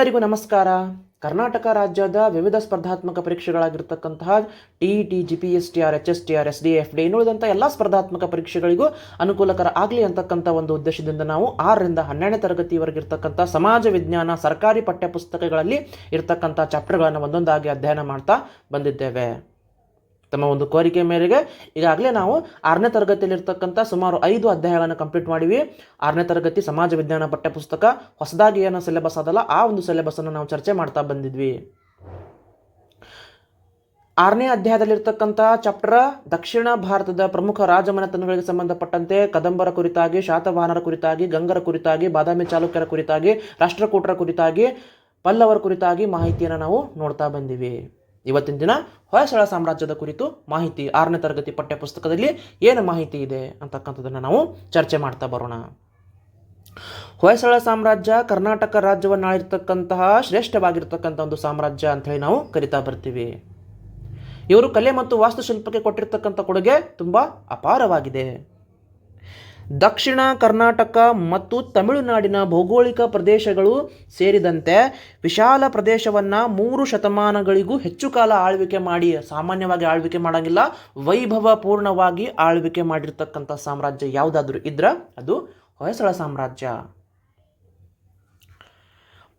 ಎಲ್ಲರಿಗೂ ನಮಸ್ಕಾರ. ಕರ್ನಾಟಕ ರಾಜ್ಯದ ವಿವಿಧ ಸ್ಪರ್ಧಾತ್ಮಕ ಪರೀಕ್ಷೆಗಳಾಗಿರ್ತಕ್ಕಂತಹ T T G P S T R, H S T R, S D F D ಇನ್ನುಳಿದಂಥ ಎಲ್ಲ ಸ್ಪರ್ಧಾತ್ಮಕ ಪರೀಕ್ಷೆಗಳಿಗೂ ಅನುಕೂಲಕರ ಆಗಲಿ ಅಂತಕ್ಕಂಥ ಒಂದು ಉದ್ದೇಶದಿಂದ ನಾವು ಆರರಿಂದ ಹನ್ನೆರಡನೇ ತರಗತಿವರೆಗೆ ಇರ್ತಕ್ಕಂಥ ಸಮಾಜ ವಿಜ್ಞಾನ ಸರ್ಕಾರಿ ಪಠ್ಯಪುಸ್ತಕಗಳಲ್ಲಿ ಇರ್ತಕ್ಕಂಥ ಚಾಪ್ಟರ್ಗಳನ್ನು ಒಂದೊಂದಾಗಿ ಅಧ್ಯಯನ ಮಾಡ್ತಾ ಬಂದಿದ್ದೇವೆ. ತಮ್ಮ ಒಂದು ಕೋರಿಕೆ ಮೇರೆಗೆ ಈಗಾಗಲೇ ನಾವು ಆರನೇ ತರಗತಿಯಲ್ಲಿರ್ತಕ್ಕಂಥ ಸುಮಾರು ಐದು ಅಧ್ಯಾಯಗಳನ್ನು ಕಂಪ್ಲೀಟ್ ಮಾಡಿವಿ. ಆರನೇ ತರಗತಿ ಸಮಾಜ ವಿಜ್ಞಾನ ಪಠ್ಯಪುಸ್ತಕ. ಹೊಸದಾಗಿ ಏನೋ ಸಿಲೆಬಸ್ ಅದಲ್ಲ, ಆ ಒಂದು ಸಿಲೆಬಸ್ಸನ್ನು ನಾವು ಚರ್ಚೆ ಮಾಡ್ತಾ ಬಂದಿದ್ವಿ. ಆರನೇ ಅಧ್ಯಾಯದಲ್ಲಿರ್ತಕ್ಕಂಥ ಚಾಪ್ಟರ್ ದಕ್ಷಿಣ ಭಾರತದ ಪ್ರಮುಖ ರಾಜಮನೆತನಗಳಿಗೆ ಸಂಬಂಧಪಟ್ಟಂತೆ ಕದಂಬರ ಕುರಿತಾಗಿ, ಶಾತವಾಹನರ ಕುರಿತಾಗಿ, ಗಂಗರ ಕುರಿತಾಗಿ, ಬಾದಾಮಿ ಚಾಲುಕ್ಯರ ಕುರಿತಾಗಿ, ರಾಷ್ಟ್ರಕೂಟರ ಕುರಿತಾಗಿ, ಪಲ್ಲವರ ಕುರಿತಾಗಿ ಮಾಹಿತಿಯನ್ನು ನಾವು ನೋಡ್ತಾ ಬಂದಿವಿ. ಇವತ್ತಿನ ದಿನ ಹೊಯ್ಸಳ ಸಾಮ್ರಾಜ್ಯದ ಕುರಿತು ಮಾಹಿತಿ ಆರನೇ ತರಗತಿ ಪಠ್ಯಪುಸ್ತಕದಲ್ಲಿ ಏನು ಮಾಹಿತಿ ಇದೆ ಅಂತಕ್ಕಂಥದ್ದನ್ನು ನಾವು ಚರ್ಚೆ ಮಾಡ್ತಾ ಬರೋಣ. ಹೊಯ್ಸಳ ಸಾಮ್ರಾಜ್ಯ ಕರ್ನಾಟಕ ರಾಜ್ಯವನ್ನು ಆಳಿರ್ತಕ್ಕಂತಹ ಶ್ರೇಷ್ಠವಾಗಿರ್ತಕ್ಕಂಥ ಒಂದು ಸಾಮ್ರಾಜ್ಯ ಅಂತ ನಾವು ಕರಿತಾ ಬರ್ತೀವಿ. ಇವರು ಕಲೆ ಮತ್ತು ವಾಸ್ತುಶಿಲ್ಪಕ್ಕೆ ಕೊಟ್ಟಿರ್ತಕ್ಕಂಥ ಕೊಡುಗೆ ತುಂಬ ಅಪಾರವಾಗಿದೆ. ದಕ್ಷಿಣ ಕರ್ನಾಟಕ ಮತ್ತು ತಮಿಳುನಾಡಿನ ಭೌಗೋಳಿಕ ಪ್ರದೇಶಗಳು ಸೇರಿದಂತೆ ವಿಶಾಲ ಪ್ರದೇಶವನ್ನು ಮೂರು ಶತಮಾನಗಳಿಗೂ ಹೆಚ್ಚು ಕಾಲ ಆಳ್ವಿಕೆ ಮಾಡಿ, ಸಾಮಾನ್ಯವಾಗಿ ಆಳ್ವಿಕೆ ಮಾಡೋಂಗಿಲ್ಲ, ವೈಭವಪೂರ್ಣವಾಗಿ ಆಳ್ವಿಕೆ ಮಾಡಿರ್ತಕ್ಕಂಥ ಸಾಮ್ರಾಜ್ಯ ಯಾವುದಾದ್ರೂ ಇದ್ರ ಅದು ಹೊಯ್ಸಳ ಸಾಮ್ರಾಜ್ಯ.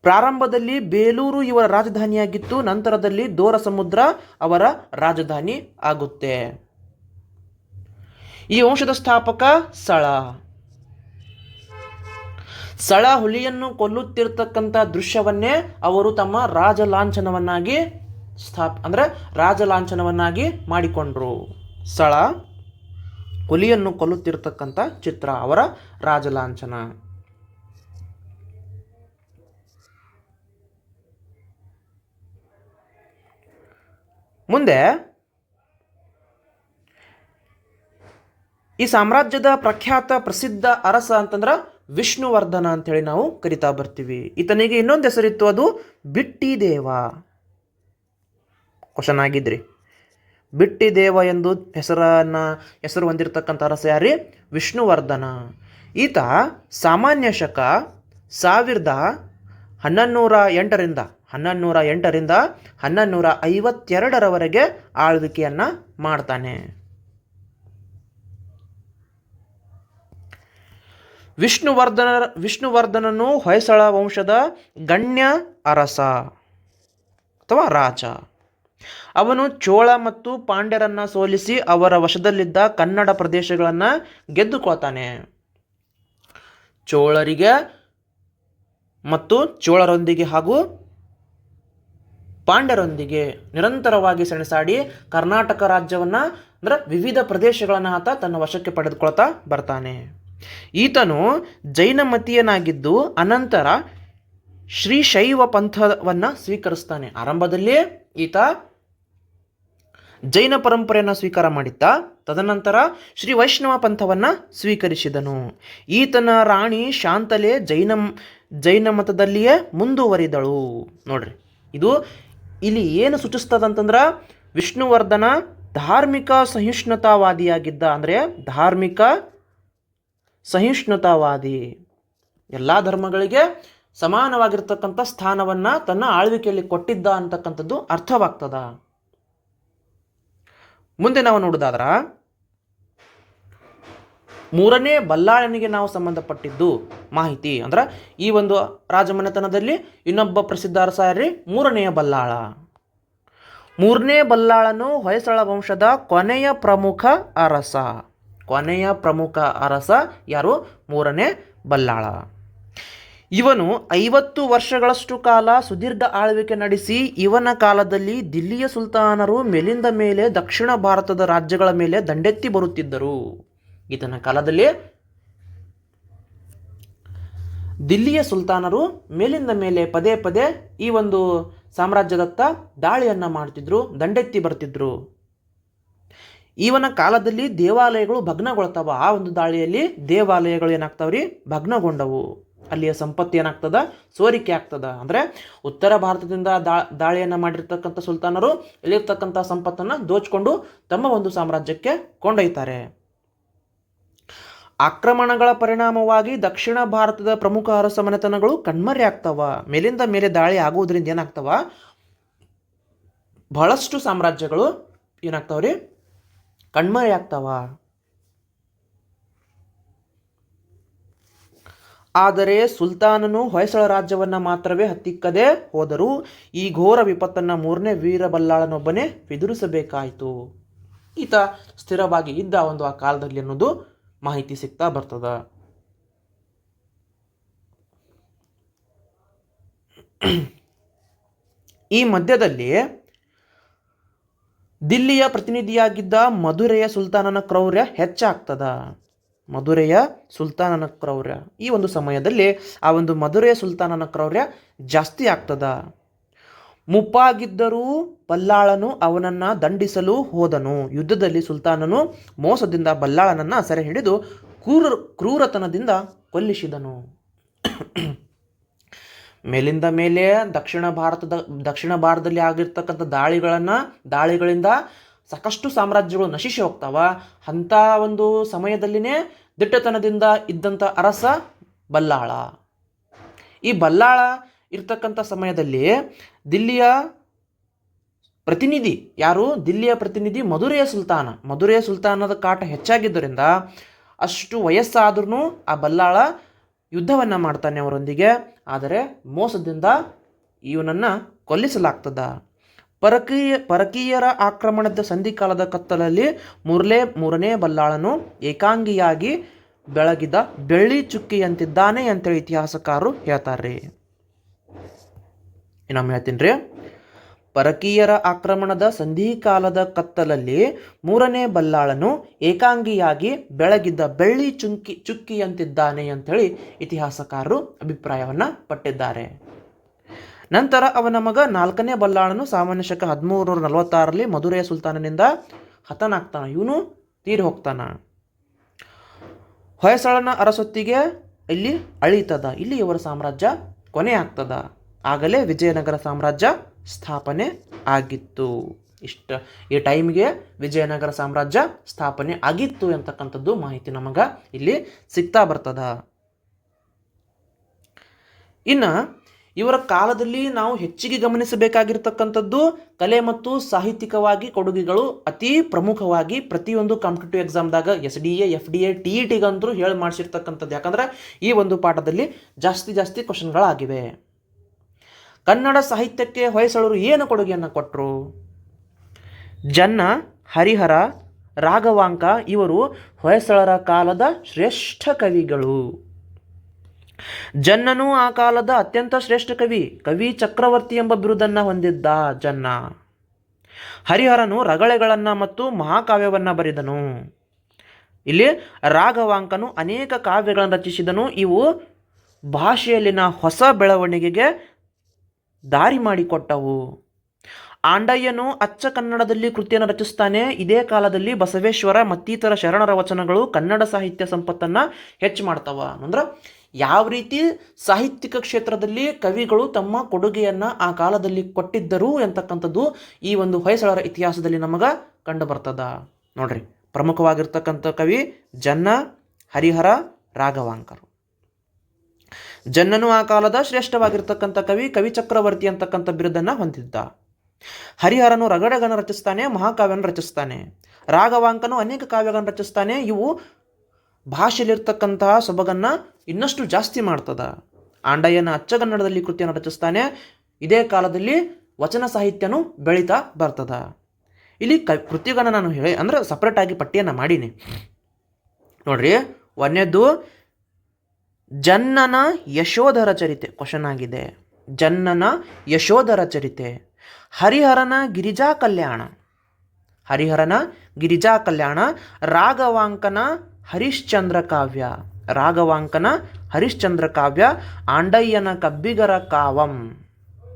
ಪ್ರಾರಂಭದಲ್ಲಿ ಬೇಲೂರು ಇವರ ರಾಜಧಾನಿಯಾಗಿತ್ತು, ನಂತರದಲ್ಲಿ ದೋರ ಸಮುದ್ರ ಅವರ ರಾಜಧಾನಿ ಆಗುತ್ತೆ. ಈ ವಂಶದ ಸ್ಥಾಪಕ ಸಳ. ಸಳ ಹುಲಿಯನ್ನು ಕೊಲ್ಲುತ್ತಿರ್ತಕ್ಕಂಥ ದೃಶ್ಯವನ್ನೇ ಅವರು ತಮ್ಮ ರಾಜಲಾಂಛನವನ್ನಾಗಿ ಸ್ಥಾಪ, ಅಂದರೆ ರಾಜಲಾಂಛನವನ್ನಾಗಿ ಮಾಡಿಕೊಂಡ್ರು. ಸಳ ಹುಲಿಯನ್ನು ಕೊಲ್ಲುತ್ತಿರ್ತಕ್ಕಂಥ ಚಿತ್ರ, ಅವರ ರಾಜಲಾಂಛನ. ಮುಂದೆ ಈ ಸಾಮ್ರಾಜ್ಯದ ಪ್ರಖ್ಯಾತ ಪ್ರಸಿದ್ಧ ಅರಸ ಅಂತಂದ್ರೆ ವಿಷ್ಣುವರ್ಧನ ಅಂತೇಳಿ ನಾವು ಕರಿತಾ ಬರ್ತೀವಿ. ಈತನಿಗೆ ಇನ್ನೊಂದು ಹೆಸರಿತ್ತು ಅದು ಬಿಟ್ಟಿ ದೇವ ಕ್ವಶನ್ ಆಗಿದ್ರಿ. ಬಿಟ್ಟಿ ದೇವ ಎಂದು ಹೆಸರನ್ನ, ಹೆಸರು ಹೊಂದಿರತಕ್ಕಂಥ ಅರಸ ಯಾರಿ? ವಿಷ್ಣುವರ್ಧನ. ಈತ ಸಾಮಾನ್ಯ ಶಕ ಸಾವಿರದ ಹನ್ನೊಂದುನೂರ ಎಂಟರಿಂದ ಹನ್ನೊಂದುನೂರ ಎಂಟರಿಂದ ಹನ್ನೊಂದುನೂರ ಐವತ್ತೆರಡರವರೆಗೆ ಆಳ್ವಿಕೆಯನ್ನು ಮಾಡ್ತಾನೆ. ವಿಷ್ಣುವರ್ಧನ, ವಿಷ್ಣುವರ್ಧನನು ಹೊಯ್ಸಳ ವಂಶದ ಗಣ್ಯ ಅರಸ ಅಥವಾ ರಾಜ. ಅವನು ಚೋಳ ಮತ್ತು ಪಾಂಡ್ಯರನ್ನು ಸೋಲಿಸಿ ಅವರ ವಶದಲ್ಲಿದ್ದ ಕನ್ನಡ ಪ್ರದೇಶಗಳನ್ನು ಗೆದ್ದುಕೊಳ್ತಾನೆ. ಚೋಳರಿಗೆ ಮತ್ತು ಚೋಳರೊಂದಿಗೆ ಹಾಗೂ ಪಾಂಡ್ಯರೊಂದಿಗೆ ನಿರಂತರವಾಗಿ ಸೆಣಸಾಡಿ ಕರ್ನಾಟಕ ರಾಜ್ಯವನ್ನು ಅಂದರೆ ವಿವಿಧ ಪ್ರದೇಶಗಳನ್ನು ಆತ ತನ್ನ ವಶಕ್ಕೆ ಪಡೆದುಕೊಳ್ತಾ ಬರ್ತಾನೆ. ಈತನು ಜೈನಮತೀಯನಾಗಿದ್ದು ಅನಂತರ ಶ್ರೀ ಶೈವ ಪಂಥವನ್ನು ಸ್ವೀಕರಿಸ್ತಾನೆ. ಆರಂಭದಲ್ಲಿ ಈತ ಜೈನ ಪರಂಪರೆಯನ್ನು ಸ್ವೀಕಾರ ಮಾಡಿದ್ದ. ತದನಂತರ ಶ್ರೀ ವೈಷ್ಣವ ಪಂಥವನ್ನು ಸ್ವೀಕರಿಸಿದನು. ಈತನ ರಾಣಿ ಶಾಂತಲೆ ಜೈನ ಜೈನ ಮತದಲ್ಲಿಯೇ ಮುಂದುವರಿದಳು. ನೋಡ್ರಿ, ಇದು ಇಲ್ಲಿ ಏನು ಸೂಚಿಸ್ತದಂತಂದ್ರೆ ವಿಷ್ಣುವರ್ಧನ ಧಾರ್ಮಿಕ ಸಹಿಷ್ಣುತಾವಾದಿಯಾಗಿದ್ದ, ಅಂದರೆ ಧಾರ್ಮಿಕ ಸಹಿಷ್ಣುತಾವಾದಿ. ಎಲ್ಲ ಧರ್ಮಗಳಿಗೆ ಸಮಾನವಾಗಿರ್ತಕ್ಕಂಥ ಸ್ಥಾನವನ್ನು ತನ್ನ ಆಳ್ವಿಕೆಯಲ್ಲಿ ಕೊಟ್ಟಿದ್ದ ಅಂತಕ್ಕಂಥದ್ದು ಅರ್ಥವಾಗ್ತದ. ಮುಂದೆ ನಾವು ನೋಡೋದಾದ್ರ, ಮೂರನೇ ಬಲ್ಲಾಳನಿಗೆ ನಾವು ಸಂಬಂಧಪಟ್ಟಿದ್ದು ಮಾಹಿತಿ. ಅಂದ್ರೆ ಈ ಒಂದು ರಾಜಮನೆತನದಲ್ಲಿ ಇನ್ನೊಬ್ಬ ಪ್ರಸಿದ್ಧ ಅರಸ ಯಾರ್ರಿ? ಮೂರನೆಯ ಬಲ್ಲಾಳ. ಮೂರನೇ ಬಲ್ಲಾಳನು ಹೊಯ್ಸಳ ವಂಶದ ಕೊನೆಯ ಪ್ರಮುಖ ಅರಸ. ಕೊನೆಯ ಪ್ರಮುಖ ಅರಸ ಯಾರು? ಮೂರನೇ ಬಲ್ಲಾಳ. ಇವನು ಐವತ್ತು ವರ್ಷಗಳಷ್ಟು ಕಾಲ ಸುದೀರ್ಘ ಆಳ್ವಿಕೆ ನಡೆಸಿ ಇವನ ಕಾಲದಲ್ಲಿ ದಿಲ್ಲಿಯ ಸುಲ್ತಾನರು ಮೇಲಿಂದ ಮೇಲೆ ದಕ್ಷಿಣ ಭಾರತದ ರಾಜ್ಯಗಳ ಮೇಲೆ ದಂಡೆತ್ತಿ ಬರುತ್ತಿದ್ದರು. ಈತನ ಕಾಲದಲ್ಲಿ ದಿಲ್ಲಿಯ ಸುಲ್ತಾನರು ಮೇಲಿಂದ ಮೇಲೆ ಪದೇ ಪದೇ ಈ ಒಂದು ಸಾಮ್ರಾಜ್ಯದತ್ತ ದಾಳಿಯನ್ನು ಮಾಡ್ತಿದ್ರು, ದಂಡೆತ್ತಿ ಬರ್ತಿದ್ರು. ಇವನ ಕಾಲದಲ್ಲಿ ದೇವಾಲಯಗಳು ಭಗ್ನಗೊಳ್ತಾವ. ಆ ಒಂದು ದಾಳಿಯಲ್ಲಿ ದೇವಾಲಯಗಳು ಏನಾಗ್ತಾವ್ರಿ? ಭಗ್ನಗೊಂಡವು. ಅಲ್ಲಿಯ ಸಂಪತ್ತು ಏನಾಗ್ತದ? ಸೋರಿಕೆ ಆಗ್ತದ. ಅಂದರೆ ಉತ್ತರ ಭಾರತದಿಂದ ದಾ, ದಾಳಿಯನ್ನು ಮಾಡಿರ್ತಕ್ಕಂಥ ಸುಲ್ತಾನರು ಇಲ್ಲಿರ್ತಕ್ಕಂಥ ಸಂಪತ್ತನ್ನು ದೋಚ್ಕೊಂಡು ತಮ್ಮ ಒಂದು ಸಾಮ್ರಾಜ್ಯಕ್ಕೆ ಕೊಂಡೊಯ್ತಾರೆ. ಆಕ್ರಮಣಗಳ ಪರಿಣಾಮವಾಗಿ ದಕ್ಷಿಣ ಭಾರತದ ಪ್ರಮುಖ ಅರಸ ಮನೆತನಗಳು ಕಣ್ಮರೆ ಆಗ್ತಾವ. ಮೇಲಿಂದ ಮೇಲೆ ದಾಳಿ ಆಗುವುದರಿಂದ ಏನಾಗ್ತಾವ? ಬಹಳಷ್ಟು ಸಾಮ್ರಾಜ್ಯಗಳು ಏನಾಗ್ತಾವ್ರಿ? ಕಣ್ಮರೆ ಆಗ್ತಾವ? ಆದರೆ ಸುಲ್ತಾನನು ಹೊಯ್ಸಳ ರಾಜ್ಯವನ್ನ ಮಾತ್ರವೇ ಹತ್ತಿಕ್ಕದೆ ಹೋದರೂ. ಈ ಘೋರ ವಿಪತ್ತನ್ನ ಮೂರನೇ ವೀರಬಲ್ಲಾಳನೊಬ್ಬನೇ ಎದುರಿಸಬೇಕಾಯಿತು ಈತ ಸ್ಥಿರವಾಗಿ ಇದ್ದ ಒಂದು ಆ ಕಾಲದಲ್ಲಿ ಅನ್ನೋದು ಮಾಹಿತಿ ಸಿಗ್ತಾ ಬರ್ತದ. ಈ ಮಧ್ಯದಲ್ಲಿ ದಿಲ್ಲಿಯ ಪ್ರತಿನಿಧಿಯಾಗಿದ್ದ ಮಧುರೆಯ ಸುಲ್ತಾನನ ಕ್ರೌರ್ಯ ಹೆಚ್ಚಾಗ್ತದ. ಮಧುರೆಯ ಸುಲ್ತಾನನ ಕ್ರೌರ್ಯ. ಈ ಒಂದು ಸಮಯದಲ್ಲಿ ಆ ಒಂದು ಮಧುರೆಯ ಸುಲ್ತಾನನ ಕ್ರೌರ್ಯ ಜಾಸ್ತಿ ಆಗ್ತದ. ಮುಪ್ಪಾಗಿದ್ದರೂ ಬಲ್ಲಾಳನು ಅವನನ್ನು ದಂಡಿಸಲು ಹೋದನು. ಯುದ್ಧದಲ್ಲಿ ಸುಲ್ತಾನನು ಮೋಸದಿಂದ ಬಲ್ಲಾಳನನ್ನು ಸೆರೆ ಹಿಡಿದು ಕ್ರೂರ ಕ್ರೂರತನದಿಂದ ಕೊಲ್ಲಿಸಿದನು. ಮೇಲಿಂದ ಮೇಲೆ ದಕ್ಷಿಣ ಭಾರತದ, ದಕ್ಷಿಣ ಭಾರತದಲ್ಲಿ ಆಗಿರ್ತಕ್ಕಂಥ ದಾಳಿಗಳನ್ನು, ದಾಳಿಗಳಿಂದ ಸಾಕಷ್ಟು ಸಾಮ್ರಾಜ್ಯಗಳು ನಶಿಸಿ ಹೋಗ್ತಾವ. ಅಂಥ ಒಂದು ಸಮಯದಲ್ಲಿನೇ ದಿಟ್ಟತನದಿಂದ ಇದ್ದಂಥ ಅರಸ ಬಲ್ಲಾಳ. ಈ ಬಲ್ಲಾಳ ಇರ್ತಕ್ಕಂಥ ಸಮಯದಲ್ಲಿ ದಿಲ್ಲಿಯ ಪ್ರತಿನಿಧಿ ಯಾರು? ದಿಲ್ಲಿಯ ಪ್ರತಿನಿಧಿ ಮಧುರೆಯ ಸುಲ್ತಾನ. ಮಧುರೆಯ ಸುಲ್ತಾನದ ಕಾಟ ಹೆಚ್ಚಾಗಿದ್ದರಿಂದ ಅಷ್ಟು ವಯಸ್ಸಾದ್ರೂ ಆ ಬಲ್ಲಾಳ ಯುದ್ಧವನ್ನು ಮಾಡ್ತಾನೆ ಅವರೊಂದಿಗೆ. ಆದರೆ ಮೋಸದಿಂದ ಇವನನ್ನು ಕೊಲ್ಲಿಸಲಾಗ್ತದ. ಪರಕೀಯ, ಪರಕೀಯರ ಆಕ್ರಮಣದ ಸಂಧಿಕಾಲದ ಕತ್ತಲಲ್ಲಿ ಮುರ್ಲೆ, ಮೂರನೇ ಬಲ್ಲಾಳನು ಏಕಾಂಗಿಯಾಗಿ ಬೆಳಗಿದ ಬೆಳ್ಳಿ ಚುಕ್ಕಿಯಂತಿದ್ದಾನೆ ಅಂತೇಳಿ ಇತಿಹಾಸಕಾರರು ಹೇಳ್ತಾರೆ. ಇನ್ನೊಮ್ಮೆ ಹೇಳ್ತೀನಿ ರೀ. ಪರಕೀಯರ ಆಕ್ರಮಣದ ಸಂಧಿಕಾಲದ ಕತ್ತಲಲ್ಲಿ ಮೂರನೇ ಬಲ್ಲಾಳನು ಏಕಾಂಗಿಯಾಗಿ ಬೆಳಗಿದ್ದ ಬೆಳ್ಳಿ ಚುಂಕಿ ಚುಕ್ಕಿಯಂತಿದ್ದಾನೆ ಅಂಥೇಳಿ ಇತಿಹಾಸಕಾರರು ಅಭಿಪ್ರಾಯವನ್ನು ಪಟ್ಟಿದ್ದಾರೆ. ನಂತರ ಅವನ ಮಗ ನಾಲ್ಕನೇ ಬಲ್ಲಾಳನು ಸಾಮಾನ್ಯ ಶಕ ಹದಿಮೂರು ನಲವತ್ತಾರರಲ್ಲಿ ಮಧುರೆಯ ಸುಲ್ತಾನನಿಂದ ಹತನಾಗ್ತಾನ. ಇವನು ತೀರಿ ಹೋಗ್ತಾನ. ಹೊಯ್ಸಳನ ಅರಸೊತ್ತಿಗೆ ಇಲ್ಲಿ ಅಳೀತದ. ಇಲ್ಲಿ ಇವರ ಸಾಮ್ರಾಜ್ಯ ಕೊನೆ ಆಗ್ತದ ಆಗಲೇ ವಿಜಯನಗರ ಸಾಮ್ರಾಜ್ಯ ಸ್ಥಾಪನೆ ಆಗಿತ್ತು. ಇಷ್ಟ, ಈ ಟೈಮ್ಗೆ ವಿಜಯನಗರ ಸಾಮ್ರಾಜ್ಯ ಸ್ಥಾಪನೆ ಆಗಿತ್ತು ಅಂತಕ್ಕಂಥದ್ದು ಮಾಹಿತಿ ನಮಗೆ ಇಲ್ಲಿ ಸಿಗ್ತಾ ಬರ್ತದ. ಇನ್ನು, ಇವರ ಕಾಲದಲ್ಲಿ ನಾವು ಹೆಚ್ಚಿಗೆ ಗಮನಿಸಬೇಕಾಗಿರ್ತಕ್ಕಂಥದ್ದು ಕಲೆ ಮತ್ತು ಸಾಹಿತ್ಯಿಕವಾಗಿ ಕೊಡುಗೆಗಳು ಅತಿ ಪ್ರಮುಖವಾಗಿ ಪ್ರತಿಯೊಂದು competitive ಎಕ್ಸಾಮ್ದಾಗ S D A, F D A, T E ಟಿಗಂತರೂ ಹೇಳಿ ಮಾಡಿಸಿರ್ತಕ್ಕಂಥದ್ದು. ಯಾಕಂದ್ರೆ ಈ ಒಂದು ಪಾಠದಲ್ಲಿ ಜಾಸ್ತಿ ಜಾಸ್ತಿ ಕ್ವಶನ್ಗಳಾಗಿವೆ. ಕನ್ನಡ ಸಾಹಿತ್ಯಕ್ಕೆ ಹೊಯ್ಸಳರು ಏನು ಕೊಡುಗೆಯನ್ನು ಕೊಟ್ಟರು ಜನ್ನ, ಹರಿಹರ, ರಾಘವಾಂಕ ಇವರು ಹೊಯ್ಸಳರ ಕಾಲದ ಶ್ರೇಷ್ಠ ಕವಿಗಳು. ಜನ್ನನು ಆ ಕಾಲದ ಅತ್ಯಂತ ಶ್ರೇಷ್ಠ ಕವಿ ಕವಿ ಚಕ್ರವರ್ತಿ ಎಂಬ ಬಿರುದನ್ನು ಹೊಂದಿದ್ದ ಜನ್ನ. ಹರಿಹರನು ರಗಳೆಗಳನ್ನು ಮತ್ತು ಮಹಾಕಾವ್ಯವನ್ನು ಬರೆದನು. ಇಲ್ಲಿ ರಾಘವಾಂಕನು ಅನೇಕ ಕಾವ್ಯಗಳನ್ನು ರಚಿಸಿದನು. ಇವು ಭಾಷೆಯಲ್ಲಿನ ಹೊಸ ಬೆಳವಣಿಗೆಗೆ ದಾರಿ ಮಾಡಿಕೊಟ್ಟವು. ಆಂಡಯ್ಯನು ಅಚ್ಚ ಕನ್ನಡದಲ್ಲಿ ಕೃತಿಯನ್ನು ರಚಿಸ್ತಾನೆ ಇದೇ ಕಾಲದಲ್ಲಿ ಬಸವೇಶ್ವರ ಮತ್ತಿತರ ಶರಣರ ವಚನಗಳು ಕನ್ನಡ ಸಾಹಿತ್ಯ ಸಂಪತ್ತನ್ನು ಹೆಚ್ಚು ಮಾಡ್ತಾವ. ಅಂದ್ರೆ ಯಾವ ರೀತಿ ಸಾಹಿತ್ಯಿಕ ಕ್ಷೇತ್ರದಲ್ಲಿ ಕವಿಗಳು ತಮ್ಮ ಕೊಡುಗೆಯನ್ನು ಆ ಕಾಲದಲ್ಲಿ ಕೊಟ್ಟಿದ್ದರು ಎಂತಕ್ಕಂಥದ್ದು ಈ ಒಂದು ಹೊಯ್ಸಳರ ಇತಿಹಾಸದಲ್ಲಿ ನಮಗೆ ಕಂಡು ಬರ್ತದ ನೋಡ್ರಿ, ಪ್ರಮುಖವಾಗಿರ್ತಕ್ಕಂಥ ಕವಿ ಜನ್ನ ಹರಿಹರ ರಾಘವಾಂಕರು. ಜನ್ನನು ಆ ಕಾಲದ ಶ್ರೇಷ್ಠವಾಗಿರ್ತಕ್ಕಂಥ ಕವಿ ಕವಿ ಚಕ್ರವರ್ತಿ ಅಂತಕ್ಕಂಥ ಬಿರುದನ್ನು ಹೊಂದಿದ್ದ. ಹರಿಹರನು ರಗಡಗನ ರಚಿಸ್ತಾನೆ, ಮಹಾಕಾವ್ಯನ ರಚಿಸ್ತಾನೆ. ರಾಘವಾಂಕನು ಅನೇಕ ಕಾವ್ಯಗಳನ್ನು ರಚಿಸ್ತಾನೆ. ಇವು ಭಾಷೆಯಲ್ಲಿರ್ತಕ್ಕಂತಹ ಸೊಬಗನ್ನು ಇನ್ನಷ್ಟು ಜಾಸ್ತಿ ಮಾಡ್ತದ. ಆಂಡಯ್ಯನ ಅಚ್ಚಗನ್ನಡದಲ್ಲಿ ಕೃತಿಯನ್ನು ರಚಿಸ್ತಾನೆ. ಇದೇ ಕಾಲದಲ್ಲಿ ವಚನ ಸಾಹಿತ್ಯನೂ ಬೆಳೀತಾ ಬರ್ತದ. ಇಲ್ಲಿ ಕ, ಕೃತಿಗಳನ್ನು ನಾನು ಹೇಳಿ, ಅಂದ್ರೆ ಸಪ್ರೇಟಾಗಿ ಪಟ್ಟಿಯನ್ನು ಮಾಡೀನಿ. ನೋಡ್ರಿ, ಒಂದನೇದ್ದು ಜನ್ನನ ಯಶೋಧರ ಚರಿತೆ. ಕ್ವಶನ್ ಆಗಿದೆ. ಜನ್ನನ ಯಶೋಧರ ಚರಿತೆ. ಹರಿಹರನ ಗಿರಿಜಾ ಕಲ್ಯಾಣ. ಹರಿಹರನ ಗಿರಿಜಾ ಕಲ್ಯಾಣ, ರಾಘವಾಂಕನ ಹರಿಶ್ಚಂದ್ರ ಕಾವ್ಯ. ರಾಘವಾಂಕನ ಹರಿಶ್ಚಂದ್ರ ಕಾವ್ಯ, ಆಂಡಯ್ಯನ ಕಬ್ಬಿಗರ ಕಾವಂ.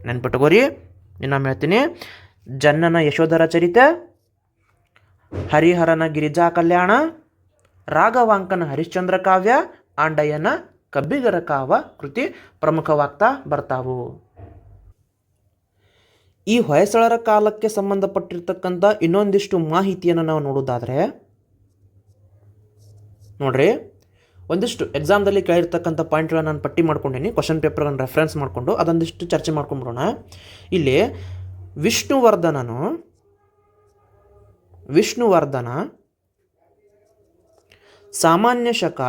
ನೆನ್ಪಿಟ್ಕೋರಿ ಇನ್ನೊಮ್ಮೆ ಹೇಳ್ತೀನಿ. ಜನ್ನನ ಯಶೋಧರ ಚರಿತೆ, ಹರಿಹರನ ಗಿರಿಜಾ ಕಲ್ಯಾಣ, ರಾಘವಾಂಕನ ಹರಿಶ್ಚಂದ್ರ ಕಾವ್ಯ, ಆಂಡಯ್ಯನ ಕಬ್ಬಿಗರ ಕಾವ ಕೃತಿ ಪ್ರಮುಖವಾಗ್ತಾ ಬರ್ತಾವು. ಈ ಹೊಯ್ಸಳರ ಕಾಲಕ್ಕೆ ಸಂಬಂಧಪಟ್ಟಿರ್ತಕ್ಕಂಥ ಇನ್ನೊಂದಿಷ್ಟು ಮಾಹಿತಿಯನ್ನು ನಾವು ನೋಡೋದಾದರೆ ನೋಡ್ರಿ, ಒಂದಿಷ್ಟು ಎಕ್ಸಾಮ್ದಲ್ಲಿ ಕೇಳಿರ್ತಕ್ಕಂಥ ಪಾಯಿಂಟ್ಗಳನ್ನ ನಾನು ಪಟ್ಟಿ ಮಾಡ್ಕೊಂಡೇನಿ ಕ್ವಶನ್ ಪೇಪರ್ಗಳನ್ನು ರೆಫರೆನ್ಸ್ ಮಾಡಿಕೊಂಡು ಅದೊಂದಿಷ್ಟು ಚರ್ಚೆ ಮಾಡ್ಕೊಂಬಿಡೋಣ ಇಲ್ಲಿ ವಿಷ್ಣುವರ್ಧನನು, ವಿಷ್ಣುವರ್ಧನ, ಸಾಮಾನ್ಯ ಶಕ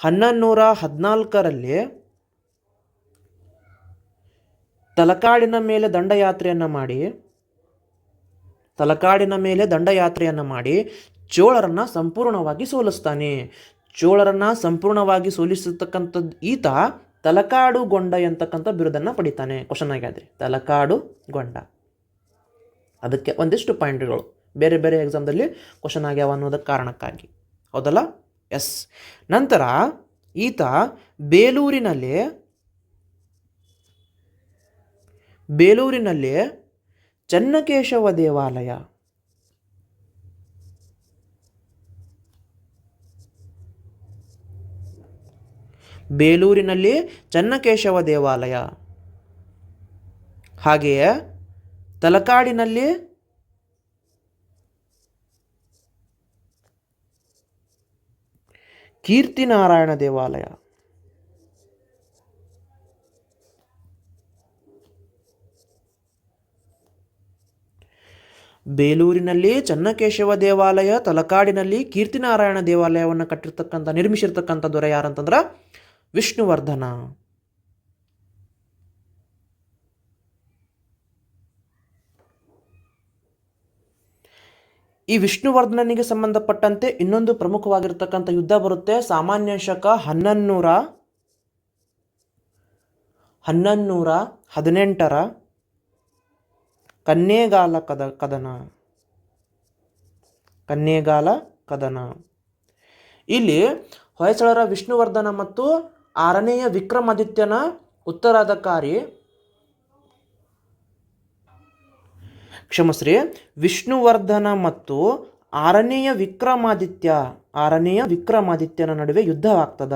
ಹನ್ನೊಂದುನೂರ ಹದಿನಾಲ್ಕರಲ್ಲಿ ತಲಕಾಡಿನ ಮೇಲೆ ದಂಡಯಾತ್ರೆಯನ್ನು ಮಾಡಿ, ತಲಕಾಡಿನ ಮೇಲೆ ದಂಡಯಾತ್ರೆಯನ್ನು ಮಾಡಿ ಚೋಳರನ್ನು ಸಂಪೂರ್ಣವಾಗಿ ಸೋಲಿಸ್ತಾನೆ. ಚೋಳರನ್ನು ಸಂಪೂರ್ಣವಾಗಿ ಸೋಲಿಸತಕ್ಕಂಥದ್ದು ಈತ ತಲಕಾಡು ಗೊಂಡ ಎಂತಕ್ಕಂಥ ಬಿರುದನ್ನು ಪಡಿತಾನೆ. ಕ್ವಶನ್ ಆಗ್ಯಾದ್ರಿ ತಲಕಾಡು ಗೊಂಡ. ಅದಕ್ಕೆ ಒಂದಿಷ್ಟು ಪಾಯಿಂಟ್ಗಳು ಬೇರೆ ಬೇರೆ ಎಕ್ಸಾಮ್ದಲ್ಲಿ ಕ್ವಶನ್ ಆಗ್ಯಾವ ಅನ್ನೋದಕ್ಕೆ ಕಾರಣಕ್ಕಾಗಿ. ಹೌದಲ್ಲ? ಎಸ್. ನಂತರ ಈತ ಬೇಲೂರಿನಲ್ಲಿ ಬೇಲೂರಿನಲ್ಲಿ ಚನ್ನಕೇಶವ ದೇವಾಲಯ. ಬೇಲೂರಿನಲ್ಲಿ ಚನ್ನಕೇಶವ ದೇವಾಲಯ. ಹಾಗೆಯೇ ತಲಕಾಡಿನಲ್ಲಿ ಕೀರ್ತಿನಾರಾಯಣ ದೇವಾಲಯ. ಬೇಲೂರಿನಲ್ಲಿ ಚನ್ನಕೇಶವ ದೇವಾಲಯ ತಲಕಾಡಿನಲ್ಲಿ ಕೀರ್ತಿನಾರಾಯಣ ದೇವಾಲಯವನ್ನು ಕಟ್ಟಿರ್ತಕ್ಕಂಥ ನಿರ್ಮಿಸಿರ್ತಕ್ಕಂಥ ದೊರೆ ಯಾರಂತಂದ್ರೆ ವಿಷ್ಣುವರ್ಧನ. ಈ ವಿಷ್ಣುವರ್ಧನನಿಗೆ ಸಂಬಂಧಪಟ್ಟಂತೆ ಇನ್ನೊಂದು ಪ್ರಮುಖವಾಗಿರ್ತಕ್ಕಂಥ ಯುದ್ಧ ಬರುತ್ತೆ. ಸಾಮಾನ್ಯ ಶಕ ಹನ್ನೊಂದುನೂರ ಹನ್ನೊಂದುನೂರ ಹದಿನೆಂಟರ ಕನ್ನೇಗಾಲ ಕದ ಕದನ. ಕನ್ನೇಗಾಲ ಕದನ. ಇಲ್ಲಿ ಹೊಯ್ಸಳರ ವಿಷ್ಣುವರ್ಧನ ಮತ್ತು ಆರನೆಯ ವಿಕ್ರಮಾದಿತ್ಯನ ಉತ್ತರಾಧಿಕಾರಿ ಕ್ಷಮಸ್ರಿ ವಿಷ್ಣುವರ್ಧನ ಮತ್ತು ಆರನೆಯ ವಿಕ್ರಮಾದಿತ್ಯ, ಆರನೆಯ ವಿಕ್ರಮಾದಿತ್ಯನ ನಡುವೆ ಯುದ್ಧವಾಗ್ತದ.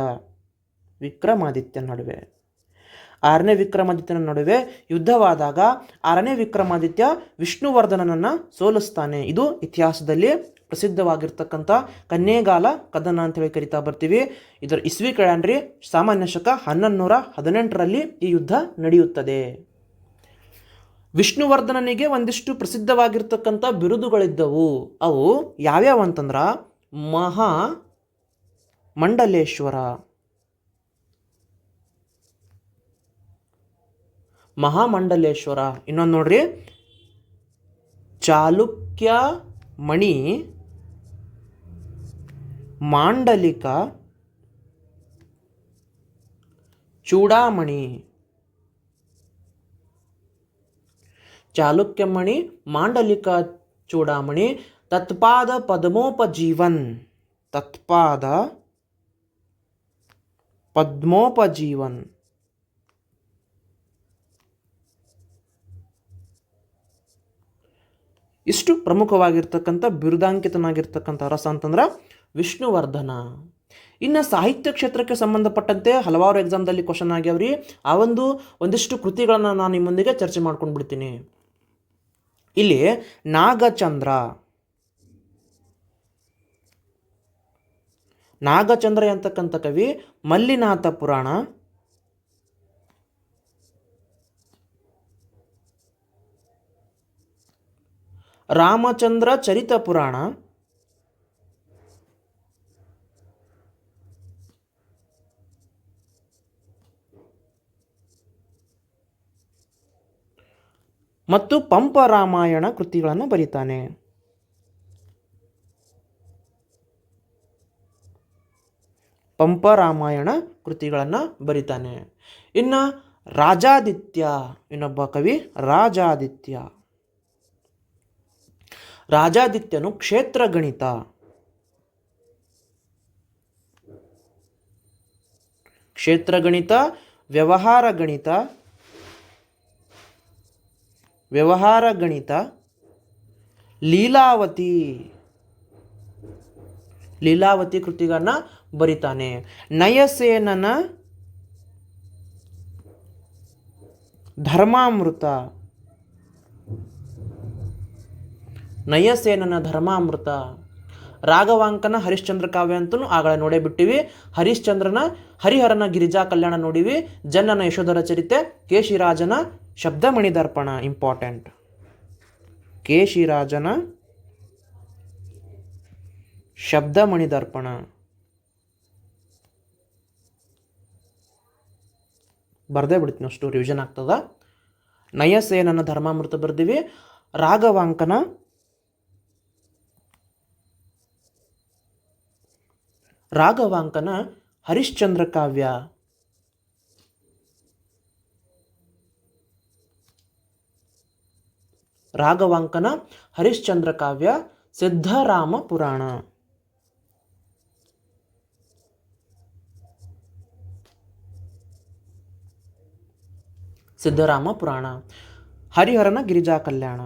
ವಿಕ್ರಮಾದಿತ್ಯನ ನಡುವೆ. ಆರನೇ ವಿಕ್ರಮಾದಿತ್ಯನ ನಡುವೆ ಯುದ್ಧವಾದಾಗ ಆರನೇ ವಿಕ್ರಮಾದಿತ್ಯ ವಿಷ್ಣುವರ್ಧನನನ್ನು ಸೋಲಿಸ್ತಾನೆ. ಇದು ಇತಿಹಾಸದಲ್ಲಿ ಪ್ರಸಿದ್ಧವಾಗಿರ್ತಕ್ಕಂಥ ಕನ್ನೇಗಾಲ ಕದನ ಅಂತೇಳಿ ಕರಿತಾ ಬರ್ತೀವಿ. ಇದರ ಇಸ್ವಿ ಕಳ್ಯಾಣ್ರಿ ಸಾಮಾನ್ಯ ಶಕ ಹನ್ನೊಂದು ನೂರ ಹದಿನೆಂಟರಲ್ಲಿ ಈ ಯುದ್ಧ ನಡೆಯುತ್ತದೆ. ವಿಷ್ಣುವರ್ಧನನಿಗೆ ಒಂದಿಷ್ಟು ಪ್ರಸಿದ್ಧವಾಗಿರ್ತಕ್ಕಂಥ ಬಿರುದುಗಳಿದ್ದವು. ಅವು ಯಾವ್ಯಾವ ಅಂತಂದ್ರೆ ಮಹಾ ಮಂಡಲೇಶ್ವರ. ಮಹಾಮಂಡಲೇಶ್ವರ ಇನ್ನೊಂದು ನೋಡ್ರಿ. ಚಾಲುಕ್ಯ ಮಣಿ ಮಾಂಡಲಿಕ ಚೂಡಾಮಣಿ. ಚಾಲುಕ್ಯಮಣಿ, ಮಾಂಡಲಿಕ ಚೂಡಾಮಣಿ, ತತ್ಪಾದ ಪದ್ಮೋಪಜೀವನ್. ತತ್ಪಾದ ಪದ್ಮೋಪಜೀವನ್. ಇಷ್ಟು ಪ್ರಮುಖವಾಗಿರ್ತಕ್ಕಂಥ, ಬಿರುದಾಂಕಿತನಾಗಿರ್ತಕ್ಕಂಥ ರಸ ಅಂತಂದ್ರೆ ವಿಷ್ಣುವರ್ಧನ. ಇನ್ನು ಸಾಹಿತ್ಯ ಕ್ಷೇತ್ರಕ್ಕೆ ಸಂಬಂಧಪಟ್ಟಂತೆ ಹಲವಾರು ಎಕ್ಸಾಮ್ದಲ್ಲಿ ಕ್ವಶನ್ ಆಗ್ಯಾವ್ರಿ. ಆ ಒಂದು, ಒಂದಿಷ್ಟು ಕೃತಿಗಳನ್ನು ನಾನು ನಿಮ್ಮೊಂದಿಗೆ ಚರ್ಚೆ ಮಾಡ್ಕೊಂಡು ಬಿಡ್ತೀನಿ ಇಲ್ಲಿ ನಾಗಚಂದ್ರ. ನಾಗಚಂದ್ರ ಅಂತಕ್ಕಂಥ ಕವಿ? ಮಲ್ಲಿನಾಥ ಪುರಾಣ. ರಾಮಚಂದ್ರ ಚರಿತ ಪುರಾಣ. ಮತ್ತು ಪಂಪ ರಾಮಾಯಣ ಕೃತಿಗಳನ್ನು ಬರೀತಾನೆ. ಪಂಪ ರಾಮಾಯಣ ಕೃತಿಗಳನ್ನು ಬರೀತಾನೆ. ಇನ್ನು ರಾಜಾದಿತ್ಯ, ಇನ್ನೊಬ್ಬ ಕವಿ ರಾಜಾದಿತ್ಯ. ರಾಜಾದಿತ್ಯನು ಕ್ಷೇತ್ರ ಗಣಿತ ಕ್ಷೇತ್ರ ಗಣಿತ ವ್ಯವಹಾರ ಗಣಿತ ವ್ಯವಹಾರ ಗಣಿತ, ಲೀಲಾವತಿ. ಲೀಲಾವತಿ ಕೃತಿಗಳನ್ನ ಬರಿತಾನೆ. ನಯಸೇನನ ಧರ್ಮಾಮೃತ. ನಯಸೇನನ ಧರ್ಮಾಮೃತ. ರಾಘವಾಂಕನ ಹರಿಶ್ಚಂದ್ರ ಕಾವ್ಯ ಅಂತೂ ಆಗಳ ನೋಡೇ ಬಿಟ್ಟಿವಿ. ಹರಿಶ್ಚಂದ್ರನ ಹರಿಹರನ ಗಿರಿಜಾ ಕಲ್ಯಾಣ ನೋಡಿವಿ. ಜನ್ನನ ಯಶೋಧರ ಚರಿತೆ, ಕೇಶಿರಾಜನ ಶಬ್ದಮಣಿ ದರ್ಪಣ ಇಂಪಾರ್ಟೆಂಟ್. ಕೇಶಿರಾಜನ ಶಬ್ದಮಣಿ ದರ್ಪಣ ಬರ್ದೇ ಬಿಡ್ತೀನಿ ಅಷ್ಟು ರಿವಿಷನ್ ಆಗ್ತದ. ನಯಸೇನನ ಧರ್ಮಾಮೃತ ಬರ್ದಿವಿ. ರಾಘವಾಂಕನ ರಾಘವಾಂಕನ ಹರಿಶ್ಚಂದ್ರ ಕಾವ್ಯ. ರಾಘವಾಂಕನ, ಹರಿಶ್ಚಂದ್ರ ಕಾವ್ಯ, ಸಿದ್ಧರಾಮ ಪುರಾಣ. ಸಿದ್ಧರಾಮ ಪುರಾಣ. ಹರಿಹರನ ಗಿರಿಜಾ ಕಲ್ಯಾಣ.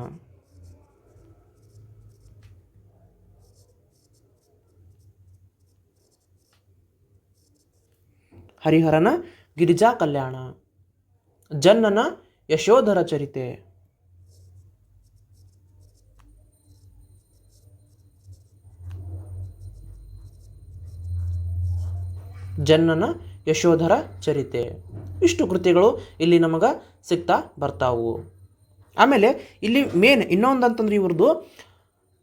ಹರಿಹರನ ಗಿರಿಜಾ ಕಲ್ಯಾಣ. ಜನ್ನನ ಯಶೋಧರ ಚರಿತೆ. ಜನ್ನನ ಯಶೋಧರ ಚರಿತೆ. ಇಷ್ಟು ಕೃತಿಗಳು ಇಲ್ಲಿ ನಮಗೆ ಸಿಗ್ತಾ ಬರ್ತಾವು. ಆಮೇಲೆ ಇಲ್ಲಿ ಮೇನ್ ಇನ್ನೊಂದು ಅಂತಂದ್ರೆ ಇವ್ರದ್ದು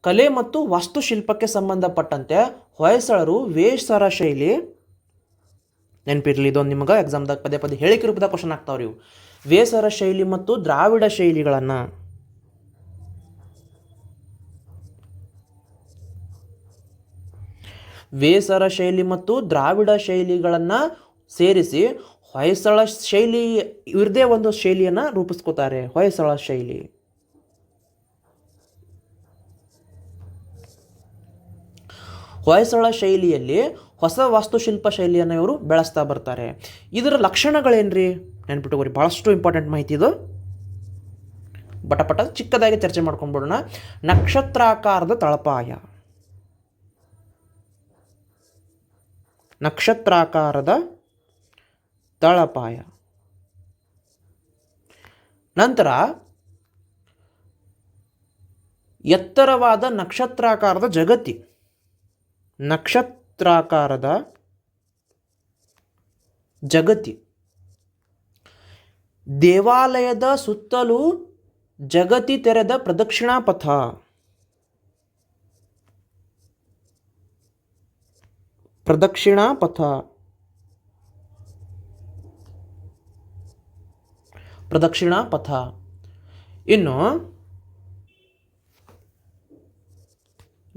ಕಲೆ ಮತ್ತು ವಾಸ್ತುಶಿಲ್ಪಕ್ಕೆ ಸಂಬಂಧಪಟ್ಟಂತೆ ಹೊಯ್ಸಳರು ವೇಷರ ಶೈಲಿ. ನೆನಪಿರಲಿ, ಇದೊಂದು ನಿಮಗೆ ಎಕ್ಸಾಮ್ದಾಗ ಪದೇ ಪದೇ ಹೇಳಿಕೆ ರೂಪದಾಗ ಕ್ವಶನ್ ಆಗ್ತಾವ್ರಿ ಇವು. ವೇಸರ ಶೈಲಿ ಮತ್ತು ದ್ರಾವಿಡ ಶೈಲಿಗಳನ್ನು. ವೇಸರ ಶೈಲಿ ಮತ್ತು ದ್ರಾವಿಡ ಶೈಲಿಗಳನ್ನು ಸೇರಿಸಿ ಹೊಯ್ಸಳ ಶೈಲಿ, ಇವ್ರದೇ ಒಂದು ಶೈಲಿಯನ್ನು ರೂಪಿಸ್ಕೋತಾರೆ, ಹೊಯ್ಸಳ ಶೈಲಿ. ಹೊಯ್ಸಳ ಶೈಲಿಯಲ್ಲಿ ಹೊಸ ವಾಸ್ತುಶಿಲ್ಪ ಶೈಲಿಯನ್ನು ಇವರು ಬೆಳೆಸ್ತಾ ಬರ್ತಾರೆ. ಇದರ ಲಕ್ಷಣಗಳೇನ್ರಿ? ನೆನ್ಪಿಟ್ಟುಕೋರಿ ಭಾಳಷ್ಟು ಇಂಪಾರ್ಟೆಂಟ್ ಮಾಹಿತಿ ಇದು. ಬಟಪಟ ಚಿಕ್ಕದಾಗಿ ಚರ್ಚೆ ಮಾಡ್ಕೊಂಡ್ಬಿಡೋಣ ನಕ್ಷತ್ರಾಕಾರದ ತಳಪಾಯ. ನಕ್ಷತ್ರಾಕಾರದ ತಳಪಾಯ. ನಂತರ ಎತ್ತರವಾದ ನಕ್ಷತ್ರಾಕಾರದ ಜಗತಿ. ನಕ್ಷತ್ರಾಕಾರದ ಜಗತಿ. ದೇವಾಲಯದ ಸುತ್ತಲೂ ಜಗತಿ ತೆರೆದ ಪ್ರದಕ್ಷಿಣಾ ಪಥ ಪ್ರದಕ್ಷಿಣಾ ಪಥ. ಪ್ರದಕ್ಷಿಣಾ ಪಥ. ಇನ್ನು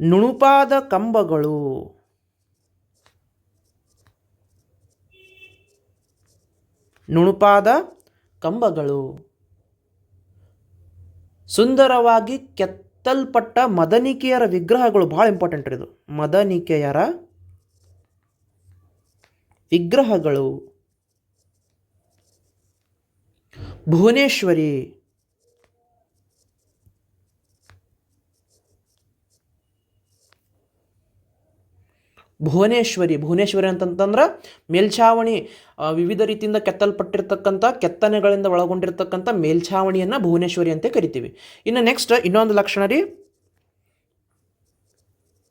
ನುಣುಪಾದ ಕಂಬಗಳು. ನುಣುಪಾದ ಕಂಬಗಳು. ಸುಂದರವಾಗಿ ಕೆತ್ತಲ್ಪಟ್ಟ ಮದನಿಕೆಯರ ವಿಗ್ರಹಗಳು ಭಾಳ ಇಂಪಾರ್ಟೆಂಟ್ ಇದು. ಮದನಿಕೆಯರ ವಿಗ್ರಹಗಳು. ಭುವನೇಶ್ವರಿ. ಭುವನೇಶ್ವರಿ ಭುವನೇಶ್ವರಿ ಅಂತಂತಂದ್ರೆ ಮೇಲ್ಛಾವಣಿ ವಿವಿಧ ರೀತಿಯಿಂದ ಕೆತ್ತಲ್ಪಟ್ಟಿರ್ತಕ್ಕಂಥ, ಕೆತ್ತನೆಗಳಿಂದ ಒಳಗೊಂಡಿರ್ತಕ್ಕಂಥ ಮೇಲ್ಛಾವಣಿಯನ್ನು ಭುವನೇಶ್ವರಿ ಅಂತ ಕರಿತೀವಿ. ಇನ್ನು ನೆಕ್ಸ್ಟ್ ಇನ್ನೊಂದು ಲಕ್ಷಣ ರೀ.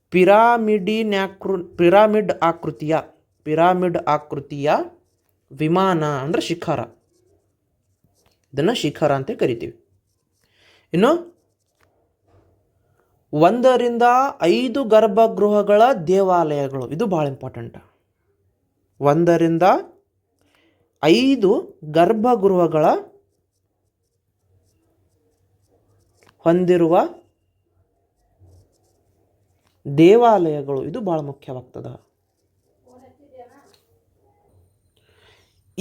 ಪಿರಾಮಿಡಿನ್ಯಾಕೃ, ಪಿರಾಮಿಡ್ ಆಕೃತಿಯ. ಪಿರಾಮಿಡ್ ಆಕೃತಿಯ ವಿಮಾನ ಅಂದ್ರೆ ಶಿಖರ. ಇದನ್ನು ಶಿಖರ ಅಂತ ಕರಿತೀವಿ. ಇನ್ನು ಒಂದರಿಂದ ಐದು ಗರ್ಭಗೃಹಗಳ ದೇವಾಲಯಗಳು, ಇದು ಭಾಳ ಇಂಪಾರ್ಟೆಂಟ್ ಒಂದರಿಂದ ಐದು ಗರ್ಭಗೃಹಗಳ ಹೊಂದಿರುವ ದೇವಾಲಯಗಳು, ಇದು ಭಾಳ ಮುಖ್ಯವಾಗ್ತದ.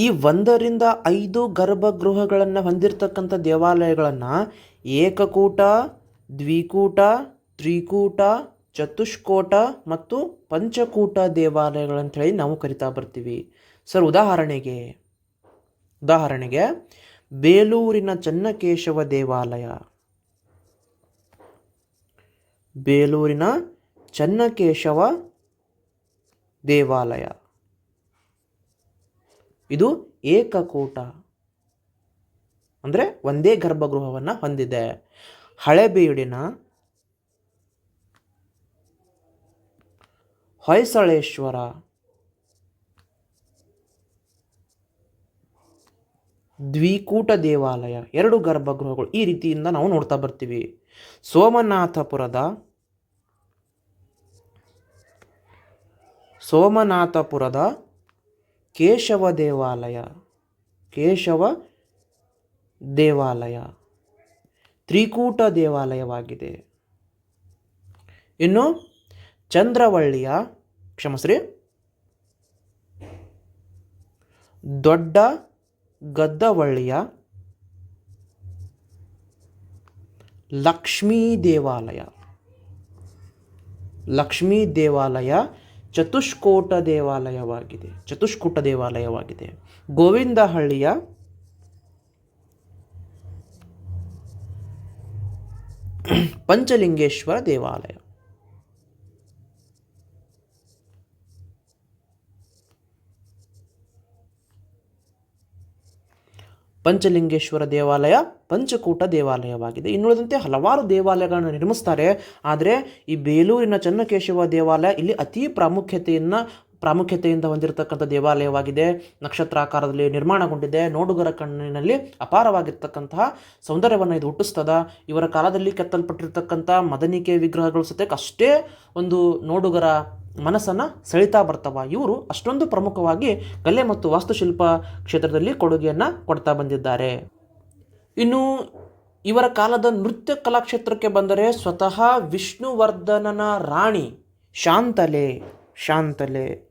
ಈ ಒಂದರಿಂದ ಐದು ಗರ್ಭಗೃಹಗಳನ್ನು ಹೊಂದಿರತಕ್ಕಂಥ ದೇವಾಲಯಗಳನ್ನು ಏಕಕೂಟ, ದ್ವಿಕೂಟ, ತ್ರಿಕೂಟ, ಚತುಷ್ಕೋಟ ಮತ್ತು ಪಂಚಕೂಟ ದೇವಾಲಯಗಳಂಥೇಳಿ ನಾವು ಕರಿತಾ ಬರ್ತೀವಿ. ಸರ್, ಉದಾಹರಣೆಗೆ ಉದಾಹರಣೆಗೆ ಬೇಲೂರಿನ ಚನ್ನಕೇಶವ ದೇವಾಲಯ. ಬೇಲೂರಿನ ಚನ್ನಕೇಶವ ದೇವಾಲಯ. ಇದು ಏಕಕೂಟ. ಅಂದರೆ ಒಂದೇ ಗರ್ಭಗೃಹವನ್ನು ಹೊಂದಿದೆ. ಹಳೆಬೀಡಿನ ಹೊಯ್ಸಳೇಶ್ವರ. ದ್ವಿಕೂಟ ದೇವಾಲಯ. ಎರಡು ಗರ್ಭಗೃಹಗಳು ಈ ರೀತಿಯಿಂದ ನಾವು ನೋಡ್ತಾ ಬರ್ತೀವಿ. ಸೋಮನಾಥಪುರದ ಸೋಮನಾಥಪುರದ ಕೇಶವ ದೇವಾಲಯ ಕೇಶವ ದೇವಾಲಯ, ತ್ರಿಕೂಟ ದೇವಾಲಯವಾಗಿದೆ. ಇನ್ನು ಚಂದ್ರವಳ್ಳಿಯ, ಕ್ಷಮಸ್ರಿ, ದೊಡ್ಡ ಗದ್ದವಳ್ಳಿಯ ಲಕ್ಷ್ಮೀ ದೇವಾಲಯ ಲಕ್ಷ್ಮೀ ದೇವಾಲಯ ಚತುಷ್ಕೋಟ ದೇವಾಲಯವಾಗಿದೆ. ಚತುಷ್ಕೋಟ ದೇವಾಲಯವಾಗಿದೆ. ಗೋವಿಂದಹಳ್ಳಿಯ ಪಂಚಲಿಂಗೇಶ್ವರ ದೇವಾಲಯ. ಪಂಚಲಿಂಗೇಶ್ವರ ದೇವಾಲಯ ಪಂಚಕೂಟ ದೇವಾಲಯವಾಗಿದೆ. ಇನ್ನುಳಿದಂತೆ ಹಲವಾರು ದೇವಾಲಯಗಳನ್ನು ನಿರ್ಮಿಸ್ತಾರೆ. ಆದರೆ ಈ ಬೇಲೂರಿನ ಚನ್ನಕೇಶವ ದೇವಾಲಯ ಇಲ್ಲಿ ಅತಿ ಪ್ರಾಮುಖ್ಯತೆಯನ್ನು ಪ್ರಾಮುಖ್ಯತೆಯಿಂದ ಹೊಂದಿರತಕ್ಕಂಥ ದೇವಾಲಯವಾಗಿದೆ. ನಕ್ಷತ್ರಾಕಾರದಲ್ಲಿ ನಿರ್ಮಾಣಗೊಂಡಿದೆ. ನೋಡುಗರ ಕಣ್ಣಿನಲ್ಲಿ ಅಪಾರವಾಗಿರ್ತಕ್ಕಂತಹ ಸೌಂದರ್ಯವನ್ನು ಇದು ಹುಟ್ಟಿಸ್ತದ. ಇವರ ಕಾಲದಲ್ಲಿ ಕೆತ್ತಲ್ಪಟ್ಟಿರ್ತಕ್ಕಂಥ ಮದನಿಕೆ ವಿಗ್ರಹಗಳು ಸತ್ಯಕ್ಕೆ ಅಷ್ಟೇ ಒಂದು ನೋಡುಗರ ಮನಸ್ಸನ್ನು ಸೆಳಿತಾ ಬರ್ತವ. ಇವರು ಅಷ್ಟೊಂದು ಪ್ರಮುಖವಾಗಿ ಕಲೆ ಮತ್ತು ವಾಸ್ತುಶಿಲ್ಪ ಕ್ಷೇತ್ರದಲ್ಲಿ ಕೊಡುಗೆಯನ್ನು ಕೊಡ್ತಾ ಬಂದಿದ್ದಾರೆ. ಇನ್ನು ಇವರ ಕಾಲದ ನೃತ್ಯ ಕಲಾಕ್ಷೇತ್ರಕ್ಕೆ ಬಂದರೆ ಸ್ವತಃ ವಿಷ್ಣುವರ್ಧನನ ರಾಣಿ ಶಾಂತಲೆ ಶಾಂತಲೆ.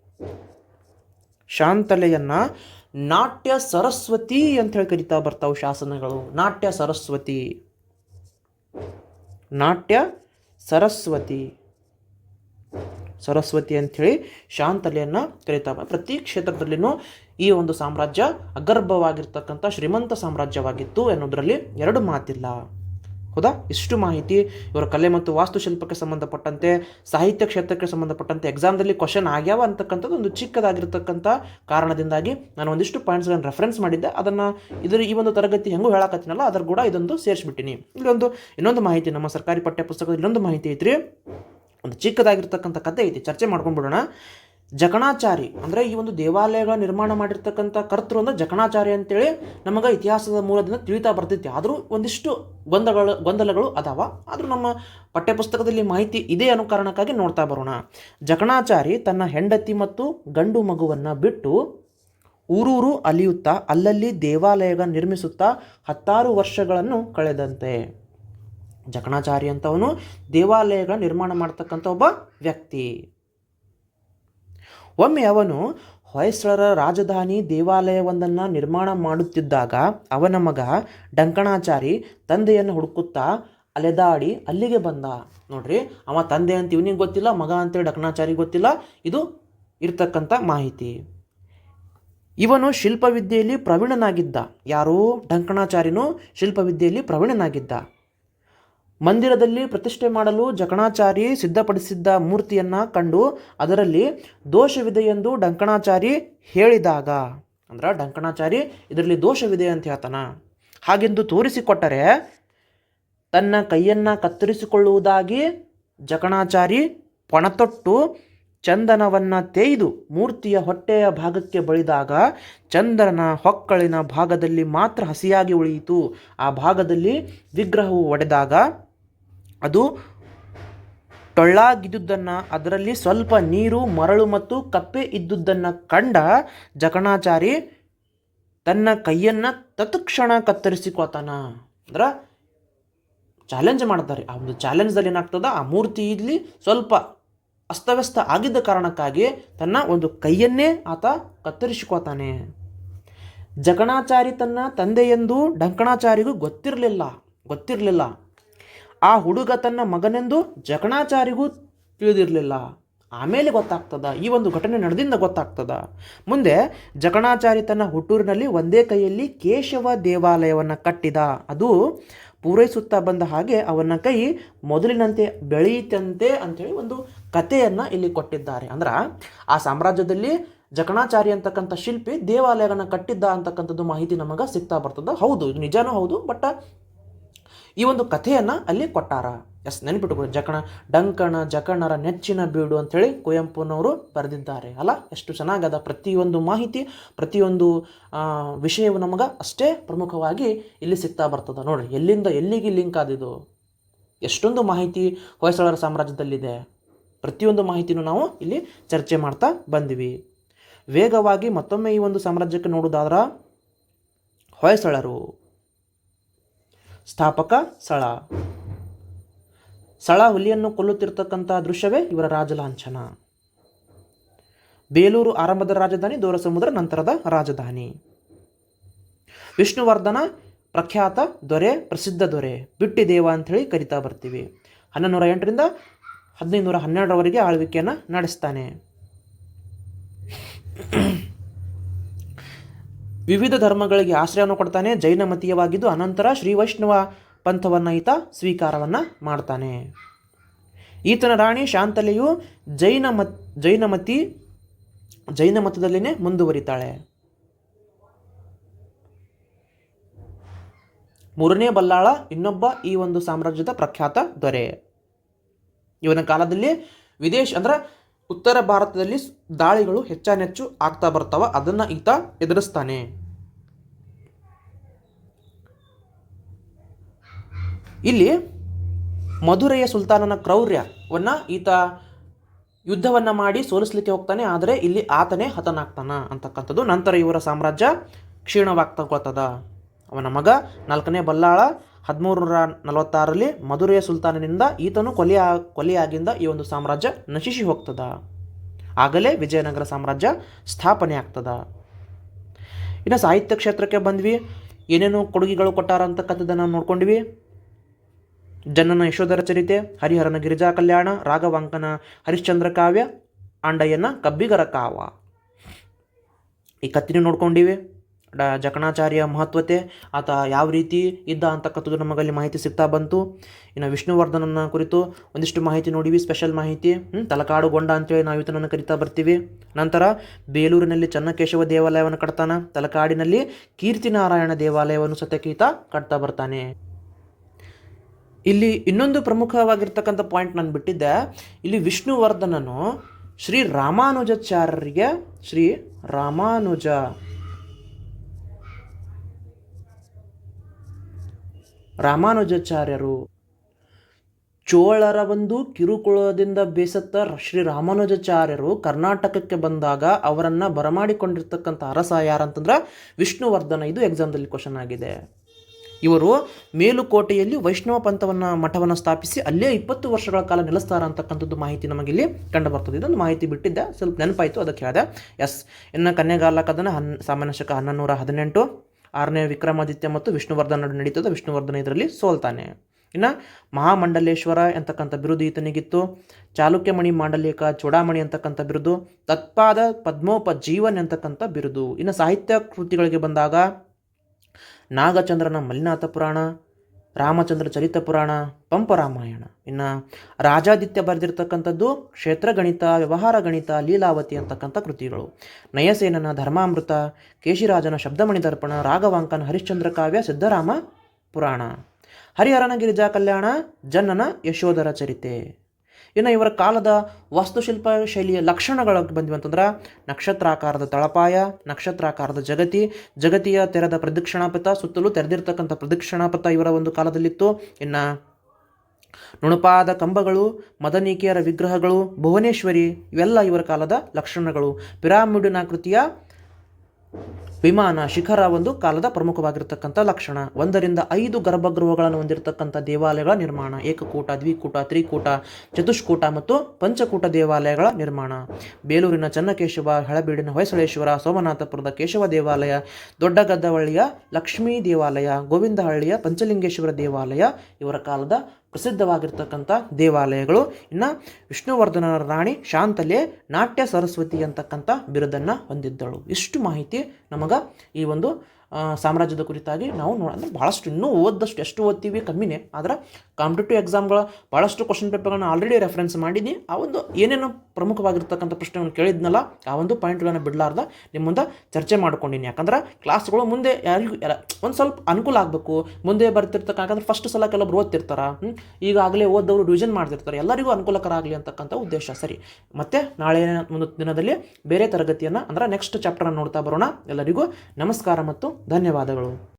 ಶಾಂತಲೆಯನ್ನ ನಾಟ್ಯ ಸರಸ್ವತಿ ಅಂತ ಹೇಳಿ ಕರಿತಾ ಬರ್ತಾವೆ ಶಾಸನಗಳು. ನಾಟ್ಯ ಸರಸ್ವತಿ. ನಾಟ್ಯ ಸರಸ್ವತಿ. ಸರಸ್ವತಿ ಅಂಥೇಳಿ ಶಾಂತಲೆಯನ್ನು ಕರೀತಾ ಬ- ಪ್ರತಿ ಕ್ಷೇತ್ರದಲ್ಲಿನೂ ಈ ಒಂದು ಸಾಮ್ರಾಜ್ಯ ಅಗರ್ಭವಾಗಿರ್ತಕ್ಕಂಥ ಶ್ರೀಮಂತ ಸಾಮ್ರಾಜ್ಯವಾಗಿತ್ತು ಎನ್ನುವುದರಲ್ಲಿ ಎರಡು ಮಾತಿಲ್ಲ. ಹೌದಾ? ಇಷ್ಟು ಮಾಹಿತಿ ಇವರ ಕಲೆ ಮತ್ತು ವಾಸ್ತುಶಿಲ್ಪಕ್ಕೆ ಸಂಬಂಧಪಟ್ಟಂತೆ, ಸಾಹಿತ್ಯ ಕ್ಷೇತ್ರಕ್ಕೆ ಸಂಬಂಧಪಟ್ಟಂತೆ ಎಕ್ಸಾಮ್ದಲ್ಲಿ ಕ್ವಶನ್ ಆಗ್ಯಾವ ಅಂತಕ್ಕಂಥದ್ದು ಒಂದು ಚಿಕ್ಕದಾಗಿರ್ತಕ್ಕಂಥ ಕಾರಣದಿಂದಾಗಿ ನಾನು ಒಂದಿಷ್ಟು ಪಾಯಿಂಟ್ಸ್ಗಳನ್ನು ರೆಫರೆನ್ಸ್ ಮಾಡಿದ್ದೆ. ಅದನ್ನು ಇದರ ಈ ಒಂದು ತರಗತಿ ಹೆಂಗೂ ಹೇಳಕತ್ತೀನಲ್ಲ, ಅದ್ರ ಕೂಡ ಇದೊಂದು ಸೇರಿಸ್ಬಿಟ್ಟಿನಿ. ಇಲ್ಲೊಂದು, ಇನ್ನೊಂದು ಮಾಹಿತಿ ನಮ್ಮ ಸರ್ಕಾರಿ ಪಠ್ಯ ಇನ್ನೊಂದು ಮಾಹಿತಿ ಐತ್ರಿ. ಒಂದು ಚಿಕ್ಕದಾಗಿರ್ತಕ್ಕಂಥ ಕತೆ ಐತಿ, ಚರ್ಚೆ ಮಾಡ್ಕೊಂಡ್ಬಿಡೋಣ. ಜಕಣಾಚಾರಿ ಅಂದರೆ ಈ ಒಂದು ದೇವಾಲಯಗಳ ನಿರ್ಮಾಣ ಮಾಡಿರ್ತಕ್ಕಂಥ ಕರ್ತೃ ಅಂದ್ರೆ ಜಕಣಾಚಾರಿ ಅಂತೇಳಿ ನಮಗೆ ಇತಿಹಾಸದ ಮೂಲದಿಂದ ತಿಳಿತಾ ಬರ್ತೈತಿ. ಆದರೂ ಒಂದಿಷ್ಟು ಗೊಂದಲಗಳು ಗೊಂದಲಗಳು ಅದಾವ. ಆದರೂ ನಮ್ಮ ಪಠ್ಯಪುಸ್ತಕದಲ್ಲಿ ಮಾಹಿತಿ ಇದೆ ಅನ್ನೋ ಕಾರಣಕ್ಕಾಗಿ ನೋಡ್ತಾ ಬರೋಣ. ಜಕಣಾಚಾರಿ ತನ್ನ ಹೆಂಡತಿ ಮತ್ತು ಗಂಡು ಮಗುವನ್ನು ಬಿಟ್ಟು ಊರೂರು ಅಲಿಯುತ್ತಾ, ಅಲ್ಲಲ್ಲಿ ದೇವಾಲಯ ನಿರ್ಮಿಸುತ್ತಾ ಹತ್ತಾರು ವರ್ಷಗಳನ್ನು ಕಳೆದಂತೆ. ಜಕಣಾಚಾರಿ ಅಂತವನು ದೇವಾಲಯಗಳ ನಿರ್ಮಾಣ ಮಾಡ್ತಕ್ಕಂಥ ಒಬ್ಬ ವ್ಯಕ್ತಿ. ಒಮ್ಮೆ ಅವನು ಹೊಯ್ಸಳರ ರಾಜಧಾನಿ ದೇವಾಲಯವೊಂದನ್ನು ನಿರ್ಮಾಣ ಮಾಡುತ್ತಿದ್ದಾಗ ಅವನ ಮಗ ಡಂಕಣಾಚಾರಿ ತಂದೆಯನ್ನು ಹುಡುಕುತ್ತಾ ಅಲೆದಾಡಿ ಅಲ್ಲಿಗೆ ಬಂದ. ನೋಡ್ರಿ, ಅವ ತಂದೆ ಅಂತ ಇವನಿಗೆ ಗೊತ್ತಿಲ್ಲ, ಮಗ ಅಂತೇಳಿ ಡಂಕಣಾಚಾರಿ ಗೊತ್ತಿಲ್ಲ. ಇದು ಇರ್ತಕ್ಕಂಥ ಮಾಹಿತಿ. ಇವನು ಶಿಲ್ಪವಿದ್ಯೆಯಲ್ಲಿ ಪ್ರವೀಣನಾಗಿದ್ದ. ಯಾರು? ಡಂಕಣಾಚಾರಿನೂ ಶಿಲ್ಪವಿದ್ಯೆಯಲ್ಲಿ ಪ್ರವೀಣನಾಗಿದ್ದ. ಮಂದಿರದಲ್ಲಿ ಪ್ರತಿಷ್ಠೆ ಮಾಡಲು ಜಕಣಾಚಾರಿ ಸಿದ್ಧಪಡಿಸಿದ್ದ ಮೂರ್ತಿಯನ್ನು ಕಂಡು ಅದರಲ್ಲಿ ದೋಷವಿದೆ ಎಂದು ಡಂಕಣಾಚಾರಿ ಹೇಳಿದಾಗ, ಅಂದ್ರೆ ಡಂಕಣಾಚಾರಿ ಇದರಲ್ಲಿ ದೋಷವಿದೆ ಅಂತ ಹೇಳ್ತಾನ. ಹಾಗೆಂದು ತೋರಿಸಿಕೊಟ್ಟರೆ ತನ್ನ ಕೈಯನ್ನು ಕತ್ತರಿಸಿಕೊಳ್ಳುವುದಾಗಿ ಜಕಣಾಚಾರಿ ಪಣತೊಟ್ಟು ಚಂದನವನ್ನು ತೇಯ್ದು ಮೂರ್ತಿಯ ಹೊಟ್ಟೆಯ ಭಾಗಕ್ಕೆ ಬಳಿದಾಗ ಚಂದನ ಹೊಕ್ಕಳಿನ ಭಾಗದಲ್ಲಿ ಮಾತ್ರ ಹಸಿಯಾಗಿ ಉಳಿಯಿತು. ಆ ಭಾಗದಲ್ಲಿ ವಿಗ್ರಹವು ಒಡೆದಾಗ ಅದು ಟೊಳ್ಳಾಗಿದ್ದುದನ್ನು, ಅದರಲ್ಲಿ ಸ್ವಲ್ಪ ನೀರು, ಮರಳು ಮತ್ತು ಕಪ್ಪೆ ಇದ್ದುದನ್ನು ಕಂಡ ಜಕಣಾಚಾರಿ ತನ್ನ ಕೈಯನ್ನು ತತ್ಕ್ಷಣ ಕತ್ತರಿಸಿಕೊತಾನ ಅಂದ್ರೆ ಚಾಲೆಂಜ್ ಮಾಡ್ತಾರೆ. ಆ ಒಂದು ಚಾಲೆಂಜ್ದಲ್ಲಿ ಏನಾಗ್ತದ? ಆ ಮೂರ್ತಿ ಇಲ್ಲಿ ಸ್ವಲ್ಪ ಅಸ್ತವ್ಯಸ್ತ ಆಗಿದ್ದ ಕಾರಣಕ್ಕಾಗಿ ತನ್ನ ಒಂದು ಕೈಯನ್ನೇ ಆತ ಕತ್ತರಿಸಿಕೊತಾನೆ ಜಕಣಾಚಾರಿ ತನ್ನ ತಂದೆಯೆಂದು ಡಂಕಣಾಚಾರಿಗೂ ಗೊತ್ತಿರಲಿಲ್ಲ. ಗೊತ್ತಿರಲಿಲ್ಲ. ಆ ಹುಡುಗ ತನ್ನ ಮಗನೆಂದು ಜಕಣಾಚಾರಿಗೂ ತಿಳಿದಿರಲಿಲ್ಲ. ಆಮೇಲೆ ಗೊತ್ತಾಗ್ತದ, ಈ ಒಂದು ಘಟನೆ ನಡೆದಿಂದ ಗೊತ್ತಾಗ್ತದ. ಮುಂದೆ ಜಕಣಾಚಾರಿ ತನ್ನ ಹುಟ್ಟೂರಿನಲ್ಲಿ ಒಂದೇ ಕೈಯಲ್ಲಿ ಕೇಶವ ದೇವಾಲಯವನ್ನು ಕಟ್ಟಿದ. ಅದು ಪೂರೈಸುತ್ತಾ ಬಂದ ಹಾಗೆ ಅವನ ಕೈ ಮೊದಲಿನಂತೆ ಬೆಳೆಯಿತಂತೆ ಅಂಥೇಳಿ ಒಂದು ಕಥೆಯನ್ನು ಇಲ್ಲಿ ಕೊಟ್ಟಿದ್ದಾರೆ. ಅಂದ್ರೆ, ಆ ಸಾಮ್ರಾಜ್ಯದಲ್ಲಿ ಜಕಣಾಚಾರಿ ಅಂತಕ್ಕಂಥ ಶಿಲ್ಪಿ ದೇವಾಲಯವನ್ನು ಕಟ್ಟಿದ್ದ ಅಂತಕ್ಕಂಥದ್ದು ಮಾಹಿತಿ ನಮಗೆ ಸಿಗ್ತಾ ಬರ್ತದೆ. ಹೌದು, ಇದು ನಿಜಾನೂ ಹೌದು, ಬಟ್ ಈ ಒಂದು ಕಥೆಯನ್ನು ಅಲ್ಲಿ ಕೊಟ್ಟಾರ. ಎಸ್ ನೆನಪಿಟ್ಟುಕೊಳ್ಳಿ ಜಕಣ, ಡಂಕಣ, ಜಕಣರ ನೆಚ್ಚಿನ ಬೀಡು ಅಂಥೇಳಿ ಕುವೆಂಪುನವರು ಬರೆದಿದ್ದಾರೆ. ಅಲ್ಲ, ಎಷ್ಟು ಚೆನ್ನಾಗದ ಪ್ರತಿಯೊಂದು ಮಾಹಿತಿ, ಪ್ರತಿಯೊಂದು ವಿಷಯವು ನಮಗೆ ಅಷ್ಟೇ ಪ್ರಮುಖವಾಗಿ ಇಲ್ಲಿ ಸಿಗ್ತಾ ಬರ್ತದೆ. ನೋಡಿ ಎಲ್ಲಿಂದ ಎಲ್ಲಿಗೆ ಲಿಂಕ್ ಆದಿದು ಎಷ್ಟೊಂದು ಮಾಹಿತಿ ಹೊಯ್ಸಳರ ಸಾಮ್ರಾಜ್ಯದಲ್ಲಿದೆ. ಪ್ರತಿಯೊಂದು ಮಾಹಿತಿನೂ ನಾವು ಇಲ್ಲಿ ಚರ್ಚೆ ಮಾಡ್ತಾ ಬಂದಿವಿ. ವೇಗವಾಗಿ ಮತ್ತೊಮ್ಮೆ ಈ ಒಂದು ಸಾಮ್ರಾಜ್ಯಕ್ಕೆ ನೋಡೋದಾದ್ರೆ, ಹೊಯ್ಸಳರು ಸ್ಥಾಪಕ ಸಳ ಸಳ ಹುಲಿಯನ್ನು ಕೊಲ್ಲುತ್ತಿರ್ತಕ್ಕಂಥ ದೃಶ್ಯವೇ ಇವರ ರಾಜಲಾಂಛನ. ಬೇಲೂರು ಆರಂಭದ ರಾಜಧಾನಿ, ದೂರಸಮುದ್ರ ನಂತರದ ರಾಜಧಾನಿ. ವಿಷ್ಣುವರ್ಧನ ಪ್ರಖ್ಯಾತ ದೊರೆ, ಪ್ರಸಿದ್ಧ ದೊರೆ ಬಿಟ್ಟಿ ದೇವ ಅಂಥೇಳಿ ಕರಿತಾ ಬರ್ತೀವಿ. ಹನ್ನೊಂದು ನೂರ ಎಂಟರಿಂದ ಹದಿನೈದು ನೂರ ಹನ್ನೆರಡರವರೆಗೆ ಆಳ್ವಿಕೆಯನ್ನು ನಡೆಸ್ತಾನೆ. ವಿವಿಧ ಧರ್ಮಗಳಿಗೆ ಆಶ್ರಯವನ್ನು ಕೊಡ್ತಾನೆ, ಜೈನ ಮತೀಯವಾಗಿದ್ದು ಅನಂತರ ಶ್ರೀ ವೈಷ್ಣವ ಪಂಥವನ್ನು ಈತ ಸ್ವೀಕಾರವನ್ನು ಮಾಡ್ತಾನೆ. ಈತನ ರಾಣಿ ಶಾಂತಲೆಯು ಜೈನ ಮತ್ ಜೈನಮತಿ ಜೈನ ಮತದಲ್ಲಿನೇ ಮುಂದುವರಿತಾಳೆ. ಮೂರನೇ ಬಲ್ಲಾಳ, ಇನ್ನೊಬ್ಬ ಈ ಒಂದು ಸಾಮ್ರಾಜ್ಯದ ಪ್ರಖ್ಯಾತ ದೊರೆ. ಇವನ ಕಾಲದಲ್ಲಿ ವಿದೇಶ, ಅಂದ್ರೆ ಉತ್ತರ ಭಾರತದಲ್ಲಿ ದಾಳಿಗಳು ಹೆಚ್ಚಾನೆಚ್ಚು ಆಗ್ತಾ ಬರ್ತಾವ, ಅದನ್ನ ಈತ ಎದುರಿಸ್ತಾನೆ. ಇಲ್ಲಿ ಮಧುರೆಯ ಸುಲ್ತಾನನ ಕ್ರೌರ್ಯವನ್ನು ಈತ ಯುದ್ಧವನ್ನು ಮಾಡಿ ಸೋಲಿಸ್ಲಿಕ್ಕೆ ಹೋಗ್ತಾನೆ, ಆದರೆ ಇಲ್ಲಿ ಆತನೇ ಹತನಾಗ್ತಾನ ಅಂತಕ್ಕಂಥದ್ದು. ನಂತರ ಇವರ ಸಾಮ್ರಾಜ್ಯ ಕ್ಷೀಣವಾಗ್ತಕೊಳ್ತದ. ಅವನ ಮಗ ನಾಲ್ಕನೇ ಬಲ್ಲಾಳ ಹದಿಮೂರು ನೂರ ಮಧುರೆಯ ಸುಲ್ತಾನನಿಂದ ಈತನು ಕೊಲೆ ಕೊಲೆಯಾಗಿಂದ ಈ ಒಂದು ಸಾಮ್ರಾಜ್ಯ ನಶಿಸಿ ಹೋಗ್ತದ. ಆಗಲೇ ವಿಜಯನಗರ ಸಾಮ್ರಾಜ್ಯ ಸ್ಥಾಪನೆ ಆಗ್ತದ. ಇನ್ನು ಸಾಹಿತ್ಯ ಕ್ಷೇತ್ರಕ್ಕೆ ಬಂದ್ವಿ. ಏನೇನು ಕೊಡುಗೆಗಳು ಕೊಟ್ಟಾರ ಅಂತಕ್ಕಂಥದ್ದನ್ನು ನೋಡ್ಕೊಂಡ್ವಿ. ಜನನ ಯಶೋಧರ ಚರಿತೆ, ಹರಿಹರನ ಗಿರಿಜಾ ಕಲ್ಯಾಣ, ರಾಘವಾಂಕನ ಹರಿಶ್ಚಂದ್ರ ಕಾವ್ಯ, ಆಂಡಯ್ಯನ ಕಬ್ಬಿಗರ ಕಾವ. ಈ ಕತ್ತಿನೂ ನೋಡ್ಕೊಂಡಿವೆ. ಡ ಜಕಣಾಚಾರ್ಯ ಮಹತ್ವತೆ, ಆತ ಯಾವ ರೀತಿ ಇದ್ದ ಅಂತಕ್ಕಂಥದ್ದು ನಮಗಲ್ಲಿ ಮಾಹಿತಿ ಸಿಗ್ತಾ ಬಂತು. ಇನ್ನು ವಿಷ್ಣುವರ್ಧನನ ಕುರಿತು ಒಂದಿಷ್ಟು ಮಾಹಿತಿ ನೋಡಿವಿ, ಸ್ಪೆಷಲ್ ಮಾಹಿತಿ. ತಲಕಾಡು ಗೊಂಡ ಅಂತೇಳಿ ನಾವು ಇತನನ್ನು ಕರಿತಾ ಬರ್ತೀವಿ. ನಂತರ ಬೇಲೂರಿನಲ್ಲಿ ಚನ್ನಕೇಶವ ದೇವಾಲಯವನ್ನು ಕಟ್ತಾನೆ, ತಲಕಾಡಿನಲ್ಲಿ ಕೀರ್ತಿನಾರಾಯಣ ದೇವಾಲಯವನ್ನು ಸತ್ಯಕೀತ ಕಟ್ತಾ ಬರ್ತಾನೆ. ಇಲ್ಲಿ ಇನ್ನೊಂದು ಪ್ರಮುಖವಾಗಿರ್ತಕ್ಕಂಥ ಪಾಯಿಂಟ್ ನಾನು ಬಿಟ್ಟಿದ್ದೆ. ಇಲ್ಲಿ ವಿಷ್ಣುವರ್ಧನನು ಶ್ರೀ ರಾಮಾನುಜಾಚಾರ್ಯರಿಗೆ, ಶ್ರೀ ರಾಮಾನುಜ. ರಾಮಾನುಜಾಚಾರ್ಯರು ಚೋಳರ ಒಂದು ಕಿರುಕುಳದಿಂದ ಬೇಸತ್ತ ಶ್ರೀ ರಾಮಾನುಜಾಚಾರ್ಯರು ಕರ್ನಾಟಕಕ್ಕೆ ಬಂದಾಗ ಅವರನ್ನು ಬರಮಾಡಿಕೊಂಡಿರ್ತಕ್ಕಂಥ ಅರಸ ಯಾರಂತಂದ್ರೆ ವಿಷ್ಣುವರ್ಧನ. ಇದು ಎಕ್ಸಾಮ್ದಲ್ಲಿ ಕ್ವಶನ್ ಆಗಿದೆ. ಇವರು ಮೇಲುಕೋಟೆಯಲ್ಲಿ ವೈಷ್ಣವ ಪಂಥವನ್ನು ಮಠವನ್ನು ಸ್ಥಾಪಿಸಿ ಅಲ್ಲೇ ಇಪ್ಪತ್ತು ವರ್ಷಗಳ ಕಾಲ ನೆಲೆಸ್ತಾರ ಅಂತಕ್ಕಂಥದ್ದು ಮಾಹಿತಿ ನಮಗಿಲ್ಲಿ ಕಂಡು ಬರ್ತದೆ. ಇದೊಂದು ಮಾಹಿತಿ ಬಿಟ್ಟಿದ್ದೆ ಸ್ವಲ್ಪ ನೆನಪಾಯಿತು, ಅದಕ್ಕೆ ಹೇಳಿದೆ. ಎಸ್, ಇನ್ನು ಕನ್ಯಾಗಾಲ ಕದನ ಹನ್, ಸಾಮಾನ್ಯ ಶಕ ಹನ್ನೊಂದು ಹದಿನೆಂಟು, ಆರನೇ ವಿಕ್ರಮಾದಿತ್ಯ ಮತ್ತು ವಿಷ್ಣುವರ್ಧನ ನಡುವೆ ನಡೀತದೆ ವಿಷ್ಣುವರ್ಧನ ಇದರಲ್ಲಿ ಸೋಲ್ತಾನೆ. ಇನ್ನು ಮಹಾಮಂಡಲೇಶ್ವರ ಅಂತಕ್ಕಂಥ ಬಿರುದು ಈತನಿಗಿತ್ತು. ಚಾಲುಕ್ಯಮಣಿ ಮಾಂಡಲಿಕ ಚೂಡಾಮಣಿ ಅಂತಕ್ಕಂಥ ಬಿರುದು. ತತ್ಪಾದ ಪದ್ಮೋಪ ಜೀವನ್ ಅಂತಕ್ಕಂಥ ಬಿರುದು. ಇನ್ನು ಸಾಹಿತ್ಯ ಕೃತಿಗಳಿಗೆ ಬಂದಾಗ ನಾಗಚಂದ್ರನ ಮಲಿನಾಥ ಪುರಾಣ, ರಾಮಚಂದ್ರ ಚರಿತ ಪುರಾಣ, ಪಂಪ ರಾಮಾಯಣ. ಇನ್ನು ರಾಜಾದಿತ್ಯ ಬರೆದಿರ್ತಕ್ಕಂಥದ್ದು ಕ್ಷೇತ್ರ ಗಣಿತ, ವ್ಯವಹಾರ ಗಣಿತ, ಲೀಲಾವತಿ ಅಂತಕ್ಕಂಥ ಕೃತಿಗಳು. ನಯಸೇನನ ಧರ್ಮಾಮೃತ, ಕೇಶಿರಾಜನ ಶಬ್ದಮಣಿ ದರ್ಪಣ, ರಾಘವಾಂಕನ ಹರಿಶ್ಚಂದ್ರ ಕಾವ್ಯ, ಸಿದ್ಧರಾಮ ಪುರಾಣ. ಹರಿಹರನ ಗಿರಿಜಾ ಕಲ್ಯಾಣ ಜನ್ನನ ಯಶೋಧರ ಚರಿತೆ. ಇನ್ನು ಇವರ ಕಾಲದ ವಾಸ್ತುಶಿಲ್ಪ ಶೈಲಿಯ ಲಕ್ಷಣಗಳು ಬಂದ್ವಿ ಅಂತಂದ್ರೆ ನಕ್ಷತ್ರಾಕಾರದ ತಳಪಾಯ, ನಕ್ಷತ್ರಾಕಾರದ ಜಗತಿ, ಜಗತಿಯ ತೆರೆದ ಪ್ರದಕ್ಷಿಣಾಪಥ ಸುತ್ತಲೂ ತೆರೆದಿರ್ತಕ್ಕಂಥ ಪ್ರದಕ್ಷಿಣಾಪಥ ಇವರ ಒಂದು ಕಾಲದಲ್ಲಿತ್ತು. ಇನ್ನು ನುಣುಪಾದ ಕಂಬಗಳು, ಮದನಿಕೆಯರ ವಿಗ್ರಹಗಳು, ಭುವನೇಶ್ವರಿ ಇವೆಲ್ಲ ಇವರ ಕಾಲದ ಲಕ್ಷಣಗಳು. ಪಿರಾಮಿಡಿನಾಕೃತಿಯ ವಿಮಾನ ಶಿಖರ ಒಂದು ಕಾಲದ ಪ್ರಮುಖವಾಗಿರ್ತಕ್ಕಂಥ ಲಕ್ಷಣ. ಒಂದರಿಂದ ಐದು ಗರ್ಭಗೃಹಗಳನ್ನು ಹೊಂದಿರತಕ್ಕಂಥ ದೇವಾಲಯಗಳ ನಿರ್ಮಾಣ. ಏಕಕೂಟ, ದ್ವಿಕೂಟ, ತ್ರಿಕೂಟ, ಚತುಷ್ಕೂಟ ಮತ್ತು ಪಂಚಕೂಟ ದೇವಾಲಯಗಳ ನಿರ್ಮಾಣ. ಬೇಲೂರಿನ ಚನ್ನಕೇಶವ, ಹಳಬೀಡಿನ ಹೊಯ್ಸಳೇಶ್ವರ, ಸೋಮನಾಥಪುರದ ಕೇಶವ ದೇವಾಲಯ, ದೊಡ್ಡಗದ್ದವಳ್ಳಿಯ ಲಕ್ಷ್ಮೀ ದೇವಾಲಯ, ಗೋವಿಂದಹಳ್ಳಿಯ ಪಂಚಲಿಂಗೇಶ್ವರ ದೇವಾಲಯ ಇವರ ಕಾಲದ ಪ್ರಸಿದ್ಧವಾಗಿರ್ತಕ್ಕಂಥ ದೇವಾಲಯಗಳು. ಇನ್ನು ವಿಷ್ಣುವರ್ಧನ ರಾಣಿ ಶಾಂತಲೆ ನಾಟ್ಯ ಸರಸ್ವತಿ ಅಂತಕ್ಕಂಥ ಬಿರುದನ್ನು ಹೊಂದಿದ್ದಳು. ಇಷ್ಟು ಮಾಹಿತಿ ನಮಗೆ ಈ ಒಂದು ಸಾಮ್ರಾಜ್ಯದ ಕುರಿತಾಗಿ ನಾವು ನೋಡ ಅಂದರೆ ಭಾಳಷ್ಟು ಇನ್ನೂ ಓದ್ದಷ್ಟು ಎಷ್ಟು ಓದ್ತೀವಿ ಕಮ್ಮಿನೇ. ಆದ್ರೆ ಕಾಂಪಿಟೇಟಿವ್ ಎಕ್ಸಾಮ್ಗಳ ಭಾಳಷ್ಟು ಕ್ವಶನ್ ಪೇಪರ್ಗಳನ್ನ ಆಲ್ರೆಡಿ ರೆಫರೆನ್ಸ್ ಮಾಡಿದ್ದೀನಿ ಆ ಒಂದು ಏನೇನು ಪ್ರಮುಖವಾಗಿರ್ತಕ್ಕಂಥ ಪ್ರಶ್ನೆಗಳನ್ನು ಕೇಳಿದ್ನಲ್ಲ, ಆ ಒಂದು ಪಾಯಿಂಟ್ಗಳನ್ನು ಬಿಡಲಾರ್ದ ನಿಮ್ಮ ಮುಂದೆ ಚರ್ಚೆ ಮಾಡ್ಕೊಂಡಿನಿ. ಯಾಕಂದ್ರೆ ಕ್ಲಾಸ್ಗಳು ಮುಂದೆ ಯಾರಿಗೂ ಒಂದು ಸ್ವಲ್ಪ ಅನುಕೂಲ ಆಗಬೇಕು. ಮುಂದೆ ಬರ್ತಿರ್ತಕ್ಕ ಯಾಕಂದ್ರೆ ಫಸ್ಟ್ ಸಲ ಕೆಲವೊಬ್ರು ಓದ್ತಿರ್ತಾರೆ? ಈಗಾಗಲೇ ಓದೋರು ರಿವಿಷನ್ ಮಾಡ್ತಿರ್ತಾರೆ. ಎಲ್ಲರಿಗೂ ಅನುಕೂಲಕರ ಆಗಲಿ ಅಂತಕ್ಕಂಥ ಉದ್ದೇಶ. ಸರಿ. ಮತ್ತೆ ನಾಳೆ ಒಂದು ದಿನದಲ್ಲಿ ಬೇರೆ ತರಗತಿಯನ್ನು ಅಂದ್ರೆ ನೆಕ್ಸ್ಟ್ ಚಾಪ್ಟರ್ ನೋಡ್ತಾ ಬರೋಣ. ಎಲ್ಲರಿಗೂ ನಮಸ್ಕಾರ ಮತ್ತು ಧನ್ಯವಾದಗಳು.